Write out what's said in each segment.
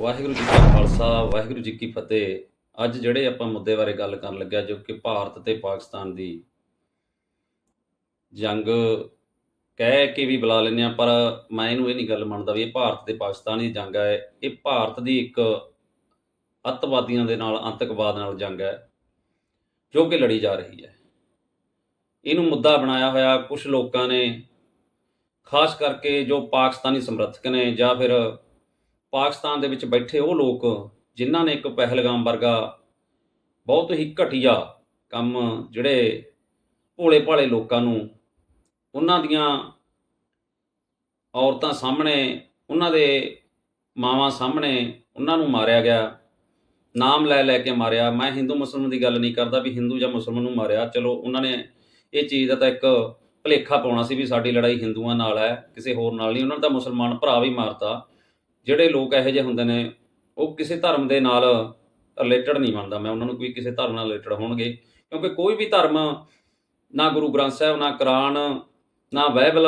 ਵਾਹਿਗੁਰੂ ਜੀ ਕਾ ਖਾਲਸਾ, ਵਾਹਿਗੁਰੂ ਜੀ ਕੀ ਫਤਿਹ। ਅੱਜ ਜਿਹੜੇ ਆਪਾਂ ਮੁੱਦੇ ਬਾਰੇ ਗੱਲ ਕਰਨ ਲੱਗਿਆ, ਜੋ ਕਿ ਭਾਰਤ ਤੇ ਪਾਕਿਸਤਾਨ ਦੀ ਜੰਗ ਕਹਿ ਕੇ ਵੀ ਬੁਲਾ ਲੈਂਦੇ ਆ ਪਰ ਮੈਂ ਇਹਨੂੰ ਇਹ ਨਹੀਂ ਗੱਲ ਮੰਨਦਾ ਵੀ ਇਹ ਭਾਰਤ ਤੇ ਪਾਕਿਸਤਾਨ ਦੀ ਜੰਗ ਹੈ। ਇਹ ਭਾਰਤ ਦੀ ਇੱਕ ਅੱਤਵਾਦੀਆਂ ਦੇ ਨਾਲ ਅੰਤਕਵਾਦ ਨਾਲ ਜੰਗ ਹੈ, ਜੋ ਕਿ ਲੜੀ ਜਾ ਰਹੀ ਹੈ। ਇਹਨੂੰ ਮੁੱਦਾ ਬਣਾਇਆ ਹੋਇਆ ਕੁਝ ਲੋਕਾਂ ਨੇ, ਖਾਸ ਕਰਕੇ ਜੋ ਪਾਕਿਸਤਾਨੀ ਸਮਰਥਕ ਨੇ ਜਾਂ ਫਿਰ ਪਾਕਿਸਤਾਨ ਦੇ ਵਿੱਚ ਬੈਠੇ ਉਹ ਲੋਕ ਜਿਨ੍ਹਾਂ ਨੇ ਇੱਕ ਪਹਿਲਗਾਮ ਵਰਗਾ ਬਹੁਤ ਹੀ ਘਟੀਆ ਕੰਮ ਜਿਹੜੇ ਭੋਲੇ ਭਾਲੇ ਲੋਕਾਂ ਨੂੰ, ਉਹਨਾਂ ਦੀਆਂ ਔਰਤਾਂ ਸਾਹਮਣੇ, ਉਹਨਾਂ ਦੇ ਮਾਵਾਂ ਸਾਹਮਣੇ ਉਹਨਾਂ ਨੂੰ ਮਾਰਿਆ ਗਿਆ, ਨਾਮ ਲੈ ਲੈ ਕੇ ਮਾਰਿਆ। ਮੈਂ ਹਿੰਦੂ ਮੁਸਲਮਾਨ ਦੀ ਗੱਲ ਨਹੀਂ ਕਰਦਾ ਵੀ ਹਿੰਦੂ ਜਾਂ ਮੁਸਲਮਾਨ ਨੂੰ ਮਾਰਿਆ। ਚਲੋ, ਉਹਨਾਂ ਨੇ ਇਹ ਚੀਜ਼ ਦਾ ਤਾਂ ਇੱਕ ਭਲੇਖਾ ਪਾਉਣਾ ਸੀ ਵੀ ਸਾਡੀ ਲੜਾਈ ਹਿੰਦੂਆਂ ਨਾਲ ਹੈ, ਕਿਸੇ ਹੋਰ ਨਾਲ ਨਹੀਂ। ਉਹਨਾਂ ਨੇ ਤਾਂ ਮੁਸਲਮਾਨ ਭਰਾ ਵੀ ਮਾਰਤਾ। ਜਿਹੜੇ ਲੋਕ ਇਹੋ ਜਿਹੇ ਹੁੰਦੇ ਨੇ, ਉਹ ਕਿਸੇ ਧਰਮ ਦੇ ਨਾਲ ਰਿਲੇਟਡ ਨਹੀਂ ਮੰਨਦਾ ਮੈਂ ਉਹਨਾਂ ਨੂੰ ਕੋਈ ਕਿਸੇ ਧਰਮ ਨਾਲ ਰਿਲੇਟਡ ਹੋਣਗੇ, ਕਿਉਂਕਿ ਕੋਈ ਵੀ ਧਰਮ ਨਾ ਗੁਰੂ ਗ੍ਰੰਥ ਸਾਹਿਬ, ਨਾ ਕੁਰਾਨ, ਨਾ ਬਾਈਬਲ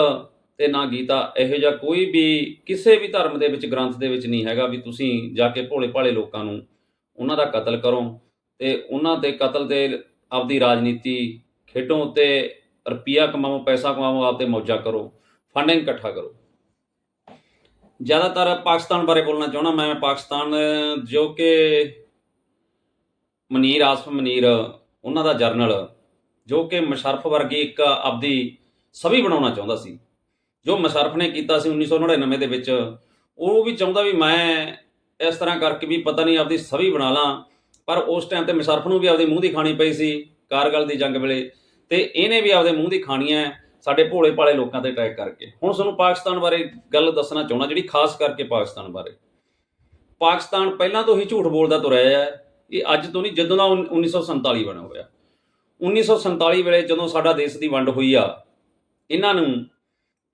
ਤੇ ਨਾ ਗੀਤਾ, ਇਹੋ ਜਿਹਾ ਕੋਈ ਵੀ ਕਿਸੇ ਵੀ ਧਰਮ ਦੇ ਵਿੱਚ, ਗ੍ਰੰਥ ਦੇ ਵਿੱਚ ਨਹੀਂ ਹੈਗਾ ਵੀ ਤੁਸੀਂ ਜਾ ਕੇ ਭੋਲੇ ਭਾਲੇ ਲੋਕਾਂ ਨੂੰ ਉਹਨਾਂ ਦਾ ਕਤਲ ਕਰੋ ਤੇ ਉਹਨਾਂ ਦੇ ਕਤਲ ਤੇ ਆਪਦੀ ਰਾਜਨੀਤੀ ਖੇਡੋ ਤੇ ਰੁਪਈਆ ਕਮਾਓ, ਪੈਸਾ ਕਮਾਓ, ਆਪਦੇ ਮੌਜਾਂ ਕਰੋ ਫੰਡਿੰਗ ਇਕੱਠਾ ਕਰੋ। ਜ਼ਿਆਦਾਤਰ ਪਾਕਿਸਤਾਨ ਬਾਰੇ ਬੋਲਣਾ ਚਾਹਣਾ ਮੈਂ ਪਾਕਿਸਤਾਨ, ਜੋ ਕਿ ਮਨੀਰ ਆਸਫ ਮਨੀਰ, ਉਹਨਾਂ ਦਾ ਜਰਨਲ, ਜੋ ਕਿ ਮਸ਼ਰਫ ਵਰਗੀ ਇੱਕ ਆਪਦੀ ਸਭੀ ਬਣਾਉਣਾ ਚਾਹੁੰਦਾ ਸੀ। ਜੋ ਮਸ਼ਰਫ ਨੇ ਕੀਤਾ ਸੀ 1999 ਦੇ ਵਿੱਚ, ਉਹ ਵੀ ਚਾਹੁੰਦਾ ਵੀ ਮੈਂ ਇਸ ਤਰ੍ਹਾਂ ਕਰਕੇ ਵੀ ਪਤਾ ਨਹੀਂ ਆਪਦੀ ਸਭੀ ਬਣਾ ਲਾਂ, ਪਰ ਉਸ ਟਾਈਮ ਤੇ ਮਸ਼ਰਫ ਨੂੰ ਵੀ ਆਪਦੇ ਮੂੰਹ ਦੀ ਖਾਣੀ ਪਈ ਸੀ, ਕਾਰਗਲ ਦੀ ਜੰਗ ਵੇਲੇ। ਤੇ ਇਹਨੇ ਵੀ ਆਪਦੇ ਮੂੰਹ ਦੀ ਖਾਣੀ ਹੈ। ਸਾਡੇ ਭੋਲੇ ਭਾਲੇ ਲੋਕਾਂ ਤੇ ਅਟੈਕ ਕਰਕੇ। ਹੁਣ ਤੁਹਾਨੂੰ ਪਾਕਿਸਤਾਨ ਬਾਰੇ ਗੱਲ ਦੱਸਣਾ ਚਾਹੁੰਦਾ, ਜਿਹੜੀ ਖਾਸ ਕਰਕੇ ਪਾਕਿਸਤਾਨ ਬਾਰੇ। ਪਾਕਿਸਤਾਨ ਪਹਿਲਾਂ ਤੋਂ ਹੀ ਝੂਠ ਬੋਲਦਾ ਤੁਰਿਆ ਹੈ ਇਹ ਅੱਜ ਤੋਂ ਨਹੀਂ, ਜਦੋਂ ਦਾ 1947 ਬਣਿਆ ਹੋਇਆ। 1947 ਵੇਲੇ ਜਦੋਂ ਸਾਡਾ ਦੇਸ਼ ਦੀ ਵੰਡ ਹੋਈ ਆ, ਇਹਨਾਂ ਨੂੰ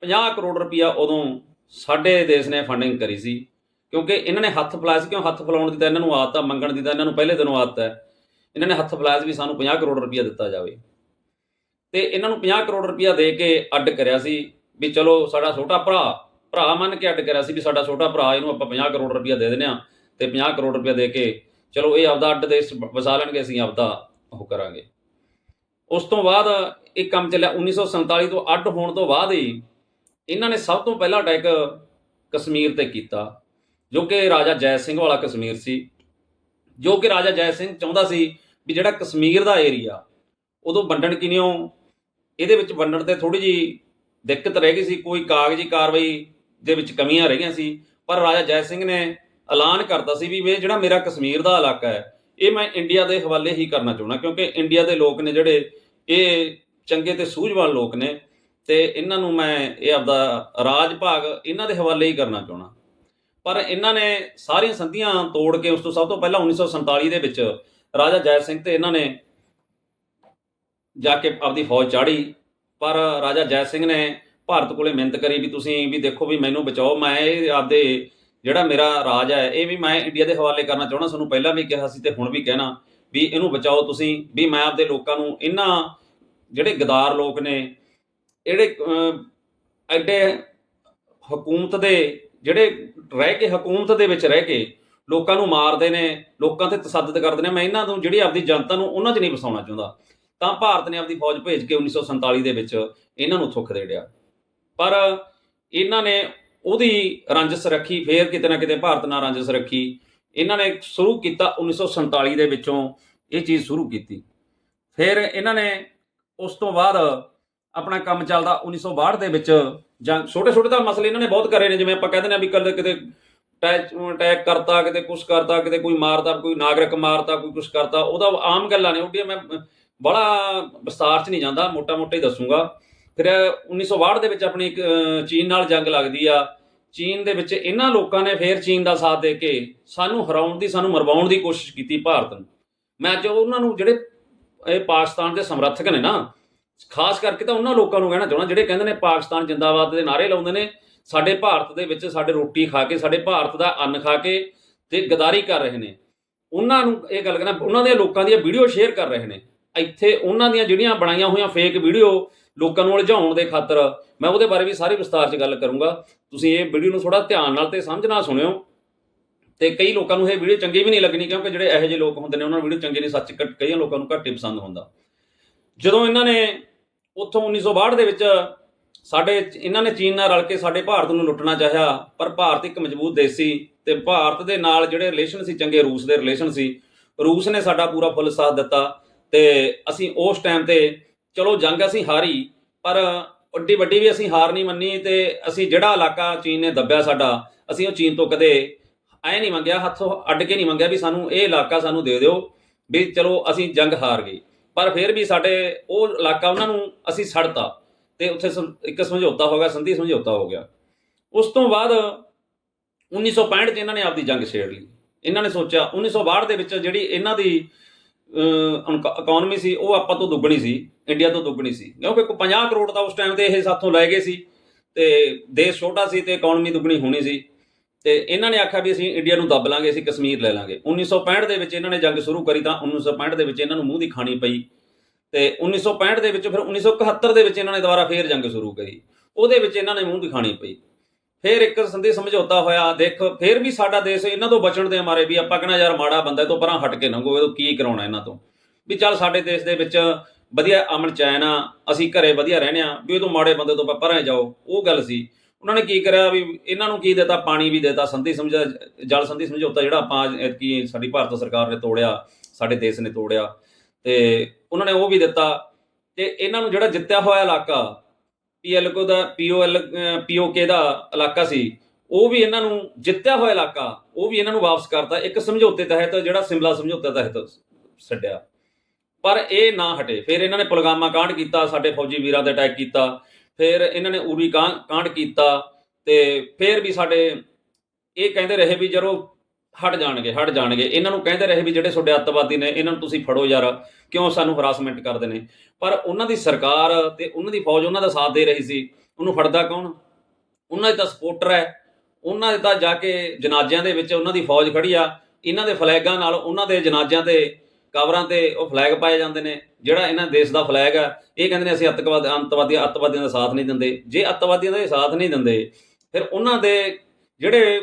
50 ਕਰੋੜ ਰੁਪਇਆ ਉਦੋਂ ਸਾਡੇ ਦੇਸ਼ ਨੇ ਫੰਡਿੰਗ ਕਰੀ ਸੀ, ਕਿਉਂਕਿ ਇਹਨਾਂ ਨੇ ਹੱਥ ਫਲਾਇਆ ਸੀ, ਕਿਉਂ ਹੱਥ ਫਲਾਉਣ ਦੀ ਤਾਂ ਇਹਨਾਂ ਨੂੰ ਆਦਤ ਆ, ਮੰਗਣ ਦੀ ਤਾਂ ਇਹਨਾਂ ਨੂੰ ਪਹਿਲੇ ਦਿਨੋਂ ਆਦਤ ਹੈ। ਇਹਨਾਂ ਨੇ ਹੱਥ ਫਲਾਇਆ ਸੀ ਵੀ ਸਾਨੂੰ 50 ਕਰੋੜ ਰੁਪਇਆ ਦਿੱਤਾ ਜਾਵੇ। ਤੇ ਇਹਨਾਂ ਨੂੰ 50 ਕਰੋੜ ਰੁਪਇਆ ਦੇ ਕੇ ਅੱਡ ਕਰਿਆ ਸੀ ਵੀ ਚਲੋ ਸਾਡਾ ਛੋਟਾ ਭਰਾ ਭਰਾ ਮੰਨ ਕੇ ਅੱਡ ਕਰਿਆ ਸੀ ਵੀ ਸਾਡਾ ਛੋਟਾ ਭਰਾ, ਇਹਨੂੰ ਆਪਾਂ 50 ਕਰੋੜ ਰੁਪਇਆ ਦੇ ਦਿੰਦੇ ਆ ਤੇ 50 ਕਰੋੜ ਰੁਪਇਆ ਦੇ ਕੇ ਚਲੋ ਇਹ ਆਪਦਾ ਅੱਡ ਦੇਸ਼ ਵਸਾ ਲੈਣਗੇ, ਅਸੀਂ ਆਪਦਾ ਉਹ ਕਰਾਂਗੇ। ਉਸ ਤੋਂ ਬਾਅਦ ਇਹ ਕੰਮ ਚੱਲਿਆ 1947 ਤੋਂ ਅੱਡ ਹੋਣ ਤੋਂ ਬਾਅਦ ਹੀ ਇਹਨਾਂ ਨੇ ਸਭ ਤੋਂ ਪਹਿਲਾ ਅਟੈਕ ਕਸ਼ਮੀਰ ਤੇ ਕੀਤਾ, ਜੋ ਕਿ ਰਾਜਾ ਜੈ ਸਿੰਘ ਵਾਲਾ ਕਸ਼ਮੀਰ ਸੀ। ਜੋ ਕਿ ਰਾਜਾ ਜੈ ਸਿੰਘ ਚਾਹੁੰਦਾ ਸੀ ਵੀ ਜਿਹੜਾ ਕਸ਼ਮੀਰ ਦਾ ਏਰੀਆ, ਉਦੋਂ ਵੰਡਣ ਕਿਨਿਓ ਇਹਦੇ ਵਿੱਚ ਵੰਡਣ ਤੇ ਥੋੜੀ ਜੀ ਦਿੱਕਤ ਰਹਿ ਗਈ ਸੀ, ਕੋਈ ਕਾਗਜ਼ੀ ਕਾਰਵਾਈ ਦੇ ਵਿੱਚ ਕਮੀਆਂ ਰਹੀਆਂ ਸੀ, ਪਰ ਰਾਜਾ ਜੈ ਸਿੰਘ ਨੇ ਐਲਾਨ ਕਰਤਾ ਸੀ ਵੀ ਇਹ ਜਿਹੜਾ ਮੇਰਾ ਕਸ਼ਮੀਰ ਦਾ ਇਲਾਕਾ ਹੈ, ਇਹ ਮੈਂ ਇੰਡੀਆ ਦੇ ਹਵਾਲੇ ਹੀ ਕਰਨਾ ਚਾਹੁੰਦਾ, ਕਿਉਂਕਿ ਇੰਡੀਆ ਦੇ ਲੋਕ ਨੇ ਜਿਹੜੇ, ਇਹ ਚੰਗੇ ਤੇ ਸੂਝਵਾਨ ਲੋਕ ਨੇ ਤੇ ਇਹਨਾਂ ਨੂੰ ਮੈਂ ਇਹ ਆਪਦਾ ਰਾਜ ਭਾਗ ਇਹਨਾਂ ਦੇ ਹਵਾਲੇ ਹੀ ਕਰਨਾ ਚਾਹੁੰਦਾ। ਪਰ ਇਹਨਾਂ ਨੇ ਸਾਰੀਆਂ ਸੰਧੀਆਂ ਤੋੜ ਕੇ ਉਸ ਤੋਂ ਸਭ ਤੋਂ ਪਹਿਲਾਂ 1947 ਦੇ ਵਿੱਚ ਰਾਜਾ ਜੈ ਸਿੰਘ ਤੇ ਇਹਨਾਂ ਨੇ ਜਾ ਕੇ ਆਪਦੀ ਫੌਜ ਚਾੜੀ। ਪਰ ਰਾਜਾ ਜੈ ਸਿੰਘ ਨੇ ਭਾਰਤ ਕੋਲੇ ਮਿਹਨਤ ਕਰੀ ਵੀ ਤੁਸੀਂ ਵੀ ਦੇਖੋ ਵੀ ਮੈਨੂੰ ਬਚਾਓ। ਮੈਂ ਇਹ ਆਪਦੇ ਜਿਹੜਾ ਮੇਰਾ ਰਾਜ ਹੈ, ਇਹ ਵੀ ਮੈਂ ਇੰਡੀਆ ਦੇ ਹਵਾਲੇ ਕਰਨਾ ਚਾਹੁੰਦਾ। ਸਾਨੂੰ ਪਹਿਲਾਂ ਵੀ ਕਿਹਾ ਸੀ ਤੇ ਹੁਣ ਵੀ ਕਹਿਣਾ ਵੀ ਇਹਨੂੰ ਬਚਾਓ ਤੁਸੀਂ। ਵੀ ਮੈਂ ਆਪਦੇ ਲੋਕਾਂ ਨੂੰ ਇਹਨਾਂ ਜਿਹੜੇ ਗਦਾਰ ਲੋਕ ਨੇ, ਜਿਹੜੇ ਐਡੇ ਹਕੂਮਤ ਦੇ, ਜਿਹੜੇ ਰਹਿ ਕੇ ਹਕੂਮਤ ਦੇ ਵਿੱਚ ਰਹਿ ਕੇ ਲੋਕਾਂ ਨੂੰ ਮਾਰਦੇ ਨੇ, ਲੋਕਾਂ ਤੇ ਤਸੱਦਦ ਕਰਦੇ ਨੇ, ਮੈਂ ਇਹਨਾਂ ਨੂੰ, ਜਿਹੜੀ ਆਪਦੀ ਜਨਤਾ ਨੂੰ ਉਹਨਾਂ 'ਚ ਨਹੀਂ ਵਸਾਉਣਾ ਚਾਹੁੰਦਾ। ਤਾਂ ਭਾਰਤ ਨੇ ਆਪਦੀ ਫੌਜ ਭੇਜ ਕੇ 1947 ਦੇ ਵਿੱਚ ਇਹਨਾਂ ਨੂੰ ਥੁੱਕ ਦੇੜਿਆ ਪਰ ਇਹਨਾਂ ਨੇ ਉਹਦੀ ਰੰਜਸ ਰੱਖੀ, ਫੇਰ ਕਿਤੇ ਨਾ ਕਿਤੇ ਭਾਰਤ ਨਾਲ ਰੰਜਸ ਰੱਖੀ। ਇਹਨਾਂ ਨੇ ਸ਼ੁਰੂ ਕੀਤਾ 1947 ਦੇ ਵਿੱਚੋਂ ਇਹ ਚੀਜ਼ ਸ਼ੁਰੂ ਕੀਤੀ। ਫਿਰ ਇਹਨਾਂ ਨੇ ਉਸ ਤੋਂ ਬਾਅਦ ਆਪਣਾ ਕੰਮ ਚੱਲਦਾ 1962 ਦੇ ਵਿੱਚ, ਜਾਂ ਛੋਟੇ ਛੋਟੇ ਤਾਂ ਮਸਲੇ ਇਹਨਾਂ ਨੇ ਬਹੁਤ ਕਰੇ ਨੇ, ਜਿਵੇਂ ਆਪਾਂ ਕਹਿੰਦੇ ਨੇ ਵੀ ਕਦੇ ਕਿਤੇ ਅਟੈਕ ਕਰਤਾ ਕਿਤੇ ਕੁਛ ਕਰਤਾ ਕਿਤੇ ਕੋਈ ਮਾਰਦਾ ਕੋਈ ਨਾਗਰਿਕ ਮਾਰਤਾ ਕੋਈ ਕੁਛ ਕਰਤਾ ਉਹਦਾ ਆਮ ਗੱਲਾਂ ਨੇ ਉਹਦੀਆਂ ਮੈਂ ਬੜਾ ਵਿਸਤਾਰ 'ਚ ਨਹੀਂ ਜਾਂਦਾ ਮੋਟਾ ਮੋਟਾ ਹੀ ਦੱਸੂਗਾ। ਫਿਰ 1962 ਦੇ ਵਿੱਚ ਆਪਣੀ ਇੱਕ, ਚੀਨ ਨਾਲ ਜੰਗ ਲੱਗਦੀ ਆ। ਚੀਨ ਦੇ ਵਿੱਚ ਇਹਨਾਂ ਲੋਕਾਂ ਨੇ ਫੇਰ ਚੀਨ ਦਾ ਸਾਥ ਦੇ ਕੇ ਸਾਨੂੰ ਹਰਾਉਣ ਦੀ ਸਾਨੂੰ ਮਰਵਾਉਣ ਦੀ ਕੋਸ਼ਿਸ਼ ਕੀਤੀ ਭਾਰਤ ਨੂੰ। ਮੈਂ ਅੱਜ ਉਹਨਾਂ ਨੂੰ ਜਿਹੜੇ ਇਹ ਪਾਕਿਸਤਾਨ ਦੇ ਸਮਰਥਕ ਨੇ ਨਾ ਖਾਸ ਕਰਕੇ ਤਾਂ ਉਹਨਾਂ ਲੋਕਾਂ ਨੂੰ ਕਹਿਣਾ ਚਾਹੁੰਦਾ ਜਿਹੜੇ ਕਹਿੰਦੇ ਨੇ ਪਾਕਿਸਤਾਨ ਜਿੰਦਾਬਾਦ ਦੇ ਨਾਰੇ ਲਾਉਂਦੇ ਨੇ ਸਾਡੇ ਭਾਰਤ ਦੇ ਵਿੱਚ ਸਾਡੇ ਰੋਟੀ ਖਾ ਕੇ, ਸਾਡੇ ਭਾਰਤ ਦਾ ਅੰਨ ਖਾ ਕੇ ਤੇ ਗਦਾਰੀ ਕਰ ਰਹੇ ਨੇ। ਉਹਨਾਂ ਨੂੰ ਇਹ ਗੱਲ ਕਹਿਣਾ ਉਹਨਾਂ ਦੇ ਲੋਕਾਂ ਦੀਆਂ ਵੀਡੀਓ ਸ਼ੇਅਰ ਕਰ ਰਹੇ ਨੇ। ਇੱਥੇ ਉਹਨਾਂ ਦੀਆਂ ਜਿਹੜੀਆਂ ਬਣਾਈਆਂ ਹੋਈਆਂ ਫੇਕ ਵੀਡੀਓ ਲੋਕਾਂ ਨੂੰ ਉਲਝਾਉਣ ਦੇ ਖਾਤਰ, ਮੈਂ ਉਹਦੇ ਬਾਰੇ ਵੀ ਸਾਰੀ ਵਿਸਤਾਰ 'ਚ ਗੱਲ ਕਰੂੰਗਾ। ਤੁਸੀਂ ਇਹ ਵੀਡੀਓ ਨੂੰ ਥੋੜਾ ਧਿਆਨ ਨਾਲ ਤੇ ਸਮਝ ਨਾਲ ਸੁਣਿਓ। ਤੇ ਕਈ ਲੋਕਾਂ ਨੂੰ ਇਹ ਵੀਡੀਓ ਚੰਗੀ ਵੀ ਨਹੀਂ ਲੱਗਣੀ, ਕਿਉਂਕਿ ਜਿਹੜੇ ਇਹੋ ਜਿਹੇ ਲੋਕ ਹੁੰਦੇ ਨੇ, ਉਹਨਾਂ ਨੂੰ ਵੀਡੀਓ ਚੰਗੀ ਨਹੀਂ, ਸੱਚ ਕ- ਕਈਆਂ ਲੋਕਾਂ ਨੂੰ ਘੱਟ ਹੀ ਪਸੰਦ ਹੁੰਦਾ। ਜਦੋਂ ਇਹਨਾਂ ਨੇ ਉੱਥੋਂ 1962 ਦੇ ਵਿੱਚ ਸਾਡੇ ਇਹਨਾਂ ਨੇ ਚੀਨ ਨਾਲ ਰਲ ਕੇ ਸਾਡੇ ਭਾਰਤ ਨੂੰ ਲੁੱਟਣਾ ਚਾਹਿਆ, ਪਰ ਭਾਰਤ ਇੱਕ ਮਜ਼ਬੂਤ ਦੇਸ਼ ਸੀ ਤੇ ਭਾਰਤ ਦੇ ਨਾਲ ਜਿਹੜੇ ਰਿਲੇਸ਼ਨ ਸੀ, ਚੰਗੇ ਰੂਸ ਦੇ ਰਿਲੇਸ਼ਨ ਸੀ, ਰੂਸ ਨੇ ਸਾਡਾ ਪੂਰਾ ਫੁੱਲ ਸਾਥ ਦਿੱਤਾ ਤੇ ਅਸੀਂ ਉਸ ਟਾਈਮ ਤੇ ਚਲੋ ਜੰਗ ਅਸੀਂ ਹਾਰੀ, ਪਰ ਵੱਡੀ ਵੱਡੀ ਵੀ ਅਸੀਂ ਹਾਰ ਨਹੀਂ ਮੰਨੀ ਤੇ ਅਸੀਂ ਜਿਹੜਾ ਇਲਾਕਾ ਚੀਨ ਨੇ ਦੱਬਿਆ ਸਾਡਾ, ਅਸੀਂ ਉਹ ਚੀਨ ਤੋਂ ਕਦੇ ਐ ਨਹੀਂ ਮੰਗਿਆ, ਹੱਥੋਂ ਅੱਡ ਕੇ ਨਹੀਂ ਮੰਗਿਆ ਵੀ ਸਾਨੂੰ ਇਹ ਇਲਾਕਾ ਸਾਨੂੰ ਦੇ ਦਿਓ ਵੀ ਚਲੋ ਅਸੀਂ ਜੰਗ ਹਾਰ ਗਏ। ਪਰ ਫਿਰ ਵੀ ਸਾਡੇ ਉਹ ਇਲਾਕਾ ਉਹਨਾਂ ਨੂੰ ਅਸੀਂ ਛੱਡਤਾ ਤੇ ਉੱਥੇ ਸਮ- ਇੱਕ ਸਮਝੌਤਾ ਹੋ ਗਿਆ, ਸੰਧੀ ਸਮਝੌਤਾ ਹੋ ਗਿਆ। ਉਸ ਤੋਂ ਬਾਅਦ 1965 ਚ ਇਹਨਾਂ ਨੇ ਆਪਦੀ ਜੰਗ ਛੇੜ ਲਈ। ਇਹਨਾਂ ਨੇ ਸੋਚਿਆ 1962 ਦੇ ਵਿੱਚ ਜਿਹੜੀ ਇਹਨਾਂ ਦੀ ਇਕਨੋਮੀ ਸੀ, ਉਹ ਆਪਾਂ ਤੋਂ ਦੁੱਗਣੀ ਸੀ, ਇੰਡੀਆ ਤੋਂ ਦੁੱਗਣੀ ਸੀ। ਕਿਉਂਕਿ ਕੋਈ 50 ਕਰੋੜ ਦਾ ਉਸ ਟਾਈਮ ਤੇ ਇਹ ਸਾਥੋਂ ਲੈ ਗਏ ਸੀ ਤੇ ਦੇਸ਼ ਛੋਟਾ ਸੀ ਤੇ ਇਕਨੋਮੀ ਦੁੱਗਣੀ ਹੋਣੀ ਸੀ। ਤੇ ਇਹਨਾਂ ਨੇ ਆਖਿਆ ਵੀ ਅਸੀਂ ਇੰਡੀਆ ਨੂੰ ਦੱਬ ਲਾਂਗੇ, ਅਸੀਂ ਕਸ਼ਮੀਰ ਲੈ ਲਾਂਗੇ। 1965 ਦੇ ਵਿੱਚ ਇਹਨਾਂ ਨੇ ਜੰਗ ਸ਼ੁਰੂ ਕਰੀ ਤਾਂ 1965 ਦੇ ਵਿੱਚ ਇਹਨਾਂ ਨੂੰ ਮੂੰਹ ਦੀ ਖਾਣੀ ਪਈ। ਤੇ 1965 ਦੇ ਵਿੱਚ ਫਿਰ 1971 ਦੇ ਵਿੱਚ ਇਹਨਾਂ ਨੇ ਦੁਬਾਰਾ ਫੇਰ ਜੰਗ ਸ਼ੁਰੂ ਕਰੀ। ਉਹਦੇ ਵਿੱਚ ਇਹਨਾਂ ਨੇ ਮੂੰਹ ਦੀ ਪਈ। ਫਿਰ ਇੱਕ ਸੰਧੀ ਸਮਝੌਤਾ ਹੋਇਆ, ਦੇਖ, ਫਿਰ ਵੀ ਸਾਡਾ ਦੇਸ਼ ਇਹਨਾਂ ਤੋਂ ਬਚਣ ਦੇ ਮਾਰੇ ਵੀ ਆਪਾਂ ਕਹਿੰਦਾ ਯਾਰ ਮਾੜਾ ਬੰਦਾ ਇਹ ਤੋਂ ਪਰਾਂ ਹਟ ਕੇ ਲੰਘੋ, ਇਹ ਤੋਂ ਕੀ ਕਰਾਉਣਾ ਇਹਨਾਂ ਤੋਂ? ਵੀ ਚੱਲ ਸਾਡੇ ਦੇਸ਼ ਦੇ ਵਿੱਚ ਵਧੀਆ ਅਮਨ ਚੈਨ ਆ, ਅਸੀਂ ਘਰੇ ਵਧੀਆ ਰਹਿੰਦੇ ਆ ਵੀ ਇਹ ਤੋਂ ਮਾੜੇ ਬੰਦੇ ਤੋਂ ਆਪਾਂ ਪਰਾਂ ਜਾਓ। ਉਹ ਗੱਲ ਸੀ। ਉਹਨਾਂ ਨੇ ਕੀ ਕਰਿਆ ਵੀ ਇਹਨਾਂ ਨੂੰ ਕੀ ਦਿੱਤਾ? ਪਾਣੀ ਵੀ ਦਿੱਤਾ। ਸੰਧੀ ਸਮਝਾ ਜਲ ਸੰਧੀ ਸਮਝੌਤਾ ਜਿਹੜਾ ਆਪਾਂ ਕੀ ਸਾਡੀ ਭਾਰਤ ਸਰਕਾਰ ਨੇ ਤੋੜਿਆ, ਸਾਡੇ ਦੇਸ਼ ਨੇ ਤੋੜਿਆ। ਤੇ ਉਹਨਾਂ ਨੇ ਉਹ ਵੀ ਦਿੱਤਾ ਤੇ ਇਹਨਾਂ ਨੂੰ ਜਿਹੜਾ ਜਿੱਤਿਆ ਹੋਇਆ ਇਲਾਕਾ ਪੀਐਲਕੋ ਦਾ, ਪੀਓਐਲ ਪੀਓਕੇ ਦਾ ਇਲਾਕਾ ਸੀ, ਉਹ ਵੀ ਇਹਨਾਂ ਨੂੰ ਜਿੱਤਿਆ ਹੋਇਆ ਇਲਾਕਾ, ਉਹ ਵੀ ਇਹਨਾਂ ਨੂੰ ਵਾਪਸ ਕਰਤਾ, ਇੱਕ ਸਮਝੌਤੇ ਤਹਿਤ, ਜਿਹੜਾ ਸਿਮਲਾ ਸਮਝੌਤੇ ਤਹਿਤ ਛੱਡਿਆ। ਪਰ ਇਹ ਨਾ ਹਟੇ, ਫਿਰ ਇਹਨਾਂ ਨੇ ਪੁਲਗਾਮਾ ਕਾਂਡ ਕੀਤਾ, ਸਾਡੇ ਫੌਜੀ ਵੀਰਾਂ ਤੇ ਅਟੈਕ ਕੀਤਾ, ਫਿਰ ਇਹਨਾਂ ਨੇ ਉਰੀ ਕਾਂ- ਕਾਂਡ ਕੀਤਾ, ਤੇ ਫਿਰ ਵੀ ਸਾਡੇ ਇਹ ਕਹਿੰਦੇ ਰਹੇ ਵੀ ਜਦੋਂ ਹਟ ਜਾਣਗੇ ਹਟ ਜਾਣਗੇ। ਇਹਨਾਂ ਨੂੰ ਕਹਿੰਦੇ ਰਹੇ ਵੀ ਜਿਹੜੇ ਤੁਹਾਡੇ ਅੱਤਵਾਦੀ ਨੇ, ਇਹਨਾਂ ਨੂੰ ਤੁਸੀਂ ਫੜੋ ਯਾਰ। ਕਿਉਂ ਸਾਨੂੰ ਹਰਾਸਮੈਂਟ ਕਰਦੇ ਨੇ? ਪਰ ਉਹਨਾਂ ਦੀ ਸਰਕਾਰ ਤੇ ਉਹਨਾਂ ਦੀ ਫੌਜ ਉਹਨਾਂ ਦਾ ਸਾਥ ਦੇ ਰਹੀ ਸੀ। ਉਹਨੂੰ ਫੜਦਾ ਕੌਣ? ਉਹਨਾਂ ਦੇ ਤਾਂ ਸਪੋਰਟਰ ਹੈ। ਉਹਨਾਂ ਦੇ ਤਾਂ ਜਾ ਕੇ ਜਨਾਜ਼ਿਆਂ ਦੇ ਵਿੱਚ ਉਹਨਾਂ ਦੀ ਫੌਜ ਖੜੀ ਆ। ਇਹਨਾਂ ਦੇ ਫਲੈਗਾਂ ਨਾਲ ਉਹਨਾਂ ਦੇ ਜਨਾਜ਼ਿਆਂ ਤੇ ਕਬਰਾਂ ਤੇ ਉਹ ਫਲੈਗ ਪਾਏ ਜਾਂਦੇ ਨੇ। ਜਿਹੜਾ ਇਹਨਾਂ ਦੇਸ਼ ਦਾ ਫਲੈਗ ਆ, ਇਹ ਕਹਿੰਦੇ ਨੇ ਅਸੀਂ ਅੱਤਵਾਦ ਅੰਤਵਾਦੀ, ਅੱਤਵਾਦੀਆਂ ਦਾ ਸਾਥ ਨਹੀਂ ਦਿੰਦੇ। ਜੇ ਅੱਤਵਾਦੀਆਂ ਦਾ ਸਾਥ ਨਹੀਂ ਦਿੰਦੇ, ਫਿਰ ਉਹਨਾਂ ਦੇ ਜਿਹੜੇ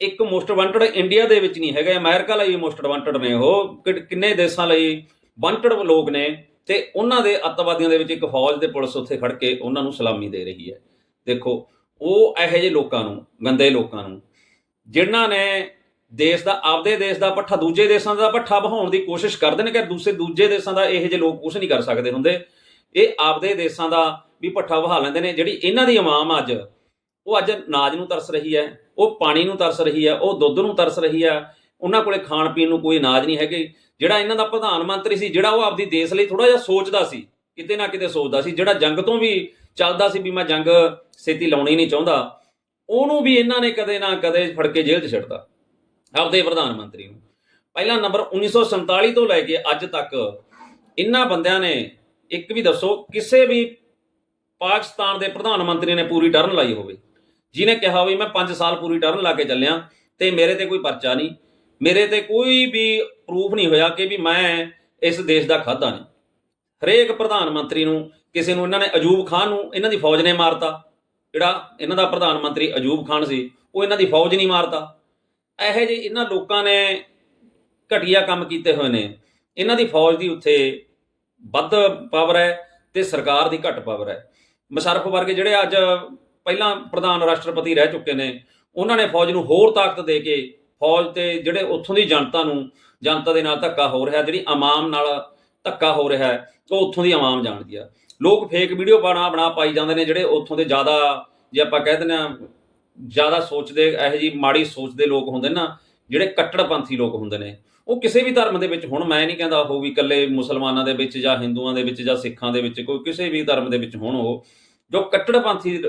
ਇੱਕ ਮੋਸਟ ਵਾਂਟਡ ਇੰਡੀਆ ਦੇ ਵਿੱਚ ਨਹੀਂ ਹੈਗੇ, ਅਮਰੀਕਾ ਲਈ ਮੋਸਟ ਵਾਂਟਡ ਨੇ ਉਹ। ਕਿ- ਕਿੰਨੇ ਦੇਸ਼ਾਂ ਲਈ ਵਾਂਟਡ ਲੋਕ ਨੇ ਤੇ ਉਹਨਾਂ ਦੇ ਅੱਤਵਾਦੀਆਂ ਦੇ ਵਿੱਚ ਇੱਕ ਫੌਜ ਦੇ ਪੁਲਿਸ ਉੱਥੇ ਖੜ ਕੇ ਉਹਨਾਂ ਨੂੰ ਸਲਾਮੀ ਦੇ ਰਹੀ ਹੈ। ਦੇਖੋ, ਉਹ ਇਹੋ ਜਿਹੇ ਲੋਕਾਂ ਨੂੰ, ਗੰਦੇ ਲੋਕਾਂ ਨੂੰ, ਜਿਨ੍ਹਾਂ ਨੇ ਦੇਸ਼ ਦਾ, ਆਪਦੇ ਦੇਸ਼ ਦਾ ਪੱਠਾ, ਦੂਜੇ ਦੇਸ਼ਾਂ ਦਾ ਪੱਠਾ ਬਹਾਉਣ ਦੀ ਕੋਸ਼ਿਸ਼ ਕਰਦੇ ਨੇ ਕਿ ਦੂਸਰੇ ਦੂਜੇ ਦੇਸ਼ਾਂ ਦਾ ਇਹੋ ਜਿਹੇ ਲੋਕ ਕੁਝ ਨਹੀਂ ਕਰ ਸਕਦੇ ਹੁੰਦੇ। ਇਹ ਆਪਦੇ ਦੇਸ਼ਾਂ ਦਾ ਵੀ ਪੱਠਾ ਵਹਾ ਲੈਂਦੇ ਨੇ, ਜਿਹੜੀ ਇਹਨਾਂ ਦੀ ਆਵਾਮ ਅੱਜ ਉਹ ਅੱਜ ਨਾਜ ਨੂੰ ਤਰਸ ਰਹੀ ਹੈ, ਉਹ ਪਾਣੀ ਨੂੰ ਤਰਸ ਰਹੀ ਹੈ, ਉਹ ਦੁੱਧ ਨੂੰ ਤਰਸ ਰਹੀ ਹੈ, ਉਹਨਾਂ ਕੋਲੇ ਖਾਣ ਪੀਣ ਨੂੰ ਕੋਈ ਅਨਾਜ ਨਹੀਂ ਹੈਗੇ। ਜਿਹੜਾ ਇਹਨਾਂ ਦਾ ਪ੍ਰਧਾਨ ਮੰਤਰੀ ਸੀ, ਜਿਹੜਾ ਉਹ ਆਪਦੀ ਦੇਸ਼ ਲਈ ਥੋੜਾ ਜਿਹਾ ਸੋਚਦਾ ਸੀ, ਕਿਤੇ ਨਾ ਕਿਤੇ ਸੋਚਦਾ ਸੀ, ਜਿਹੜਾ ਜੰਗ ਤੋਂ ਵੀ ਚੱਲਦਾ ਸੀ ਵੀ ਮੈਂ ਜੰਗ ਛੇਤੀ ਲਾਉਣੀ ਨਹੀਂ ਚਾਹੁੰਦਾ, ਉਹਨੂੰ ਵੀ ਇਹਨਾਂ ਨੇ ਕਦੇ ਨਾ ਕਦੇ ਫੜ ਕੇ ਜੇਲ੍ਹ 'ਚ ਛੱਡਦਾ ਆਪਦੇ ਪ੍ਰਧਾਨ ਮੰਤਰੀ ਨੂੰ। ਪਹਿਲਾ ਨੰਬਰ 1947 ਤੋਂ ਲੈ ਕੇ ਅੱਜ ਤੱਕ ਇਹਨਾਂ ਬੰਦਿਆਂ ਨੇ, ਇੱਕ ਵੀ ਦੱਸੋ, ਕਿਸੇ ਵੀ ਪਾਕਿਸਤਾਨ ਦੇ ਪ੍ਰਧਾਨ ਮੰਤਰੀ ਨੇ ਪੂਰੀ ਟਰਨ ਲਾਈ ਹੋਵੇ। ਜਿਹਨੇ ਕਿਹਾ ਵੀ ਮੈਂ 5 ਸਾਲ ਪੂਰੀ ਟਰਨ ਲਾ ਕੇ ਚੱਲਿਆ ਤੇ ਮੇਰੇ ਤੇ ਕੋਈ ਪਰਚਾ ਨਹੀਂ, ਮੇਰੇ ਤੇ ਕੋਈ ਵੀ ਪ੍ਰੂਫ ਨਹੀਂ ਹੋਇਆ ਕਿ ਵੀ ਮੈਂ ਇਸ ਦੇਸ਼ ਦਾ ਖਾਦਾ ਨਹੀਂ। ਹਰੇਕ ਪ੍ਰਧਾਨ ਮੰਤਰੀ ਨੂੰ, ਕਿਸੇ ਨੂੰ, ਇਹਨਾਂ ਨੇ ਅਜੂਬ ਖਾਨ ਨੂੰ ਇਹਨਾਂ ਦੀ ਫੌਜ ਨੇ ਮਾਰਤਾ। ਜਿਹੜਾ ਇਹਨਾਂ ਦਾ ਪ੍ਰਧਾਨ ਮੰਤਰੀ ਅਜੂਬ ਖਾਨ ਸੀ, ਉਹ ਇਹਨਾਂ ਦੀ ਫੌਜ ਨਹੀਂ ਮਾਰਤਾ। ਇਹੋ ਜਿਹੇ ਇਹਨਾਂ ਲੋਕਾਂ ਨੇ ਘਟੀਆ ਕੰਮ ਕੀਤੇ ਹੋਏ ਨੇ। ਇਹਨਾਂ ਦੀ ਫੌਜ ਦੀ ਉੱਥੇ ਵੱਧ ਪਾਵਰ ਹੈ ਤੇ ਸਰਕਾਰ ਦੀ ਘੱਟ ਪਾਵਰ ਹੈ। ਮਸ਼ਰਫ ਵਰਗੇ ਜਿਹੜੇ ਅੱਜ ਪਹਿਲਾਂ ਪ੍ਰਧਾਨ ਰਾਸ਼ਟਰਪਤੀ ਰਹਿ ਚੁੱਕੇ ਨੇ, ਉਹਨਾਂ ਨੇ ਫੌਜ ਨੂੰ ਹੋਰ ਤਾਕਤ ਦੇ ਕੇ ਫੌਜ ਤੇ ਜਿਹੜੇ ਉੱਥੋਂ ਦੀ ਜਨਤਾ ਨੂੰ, ਜਨਤਾ ਦੇ ਨਾਲ ਧੱਕਾ ਹੋ ਰਿਹਾ, ਜਿਹੜੀ ਆਵਾਮ ਨਾਲ ਧੱਕਾ ਹੋ ਰਿਹਾ, ਉਹ ਉੱਥੋਂ ਦੀ ਆਵਾਮ ਜਾਣਦੀ ਆ। ਲੋਕ ਫੇਕ ਵੀਡੀਓ ਬਣਾ ਬਣਾ ਪਾਈ ਜਾਂਦੇ ਨੇ ਜਿਹੜੇ ਉੱਥੋਂ ਦੇ ਜ਼ਿਆਦਾ, ਜੇ ਆਪਾਂ ਕਹਿ ਦਿੰਦੇ ਆ ਜ਼ਿਆਦਾ ਸੋਚਦੇ, ਇਹੋ ਜੀ ਮਾੜੀ ਸੋਚ ਦੇ ਲੋਕ ਹੁੰਦੇ ਨਾ, ਜਿਹੜੇ ਕੱਟੜਪੰਥੀ ਲੋਕ ਹੁੰਦੇ ਨੇ। ਉਹ ਕਿਸੇ ਵੀ ਧਰਮ ਦੇ ਵਿੱਚ, ਹੁਣ ਮੈਂ ਨਹੀਂ ਕਹਿੰਦਾ ਉਹ ਵੀ ਇਕੱਲੇ ਮੁਸਲਮਾਨਾਂ ਦੇ ਵਿੱਚ ਜਾਂ ਹਿੰਦੂਆਂ ਦੇ ਵਿੱਚ ਜਾਂ ਸਿੱਖਾਂ ਦੇ ਵਿੱਚ, ਕੋਈ ਕਿਸੇ ਵੀ ਧਰਮ ਦੇ ਵਿੱਚ ਹੋਣ ਉਹ, ਜੋ ਕੱਟੜਪੰਥੀ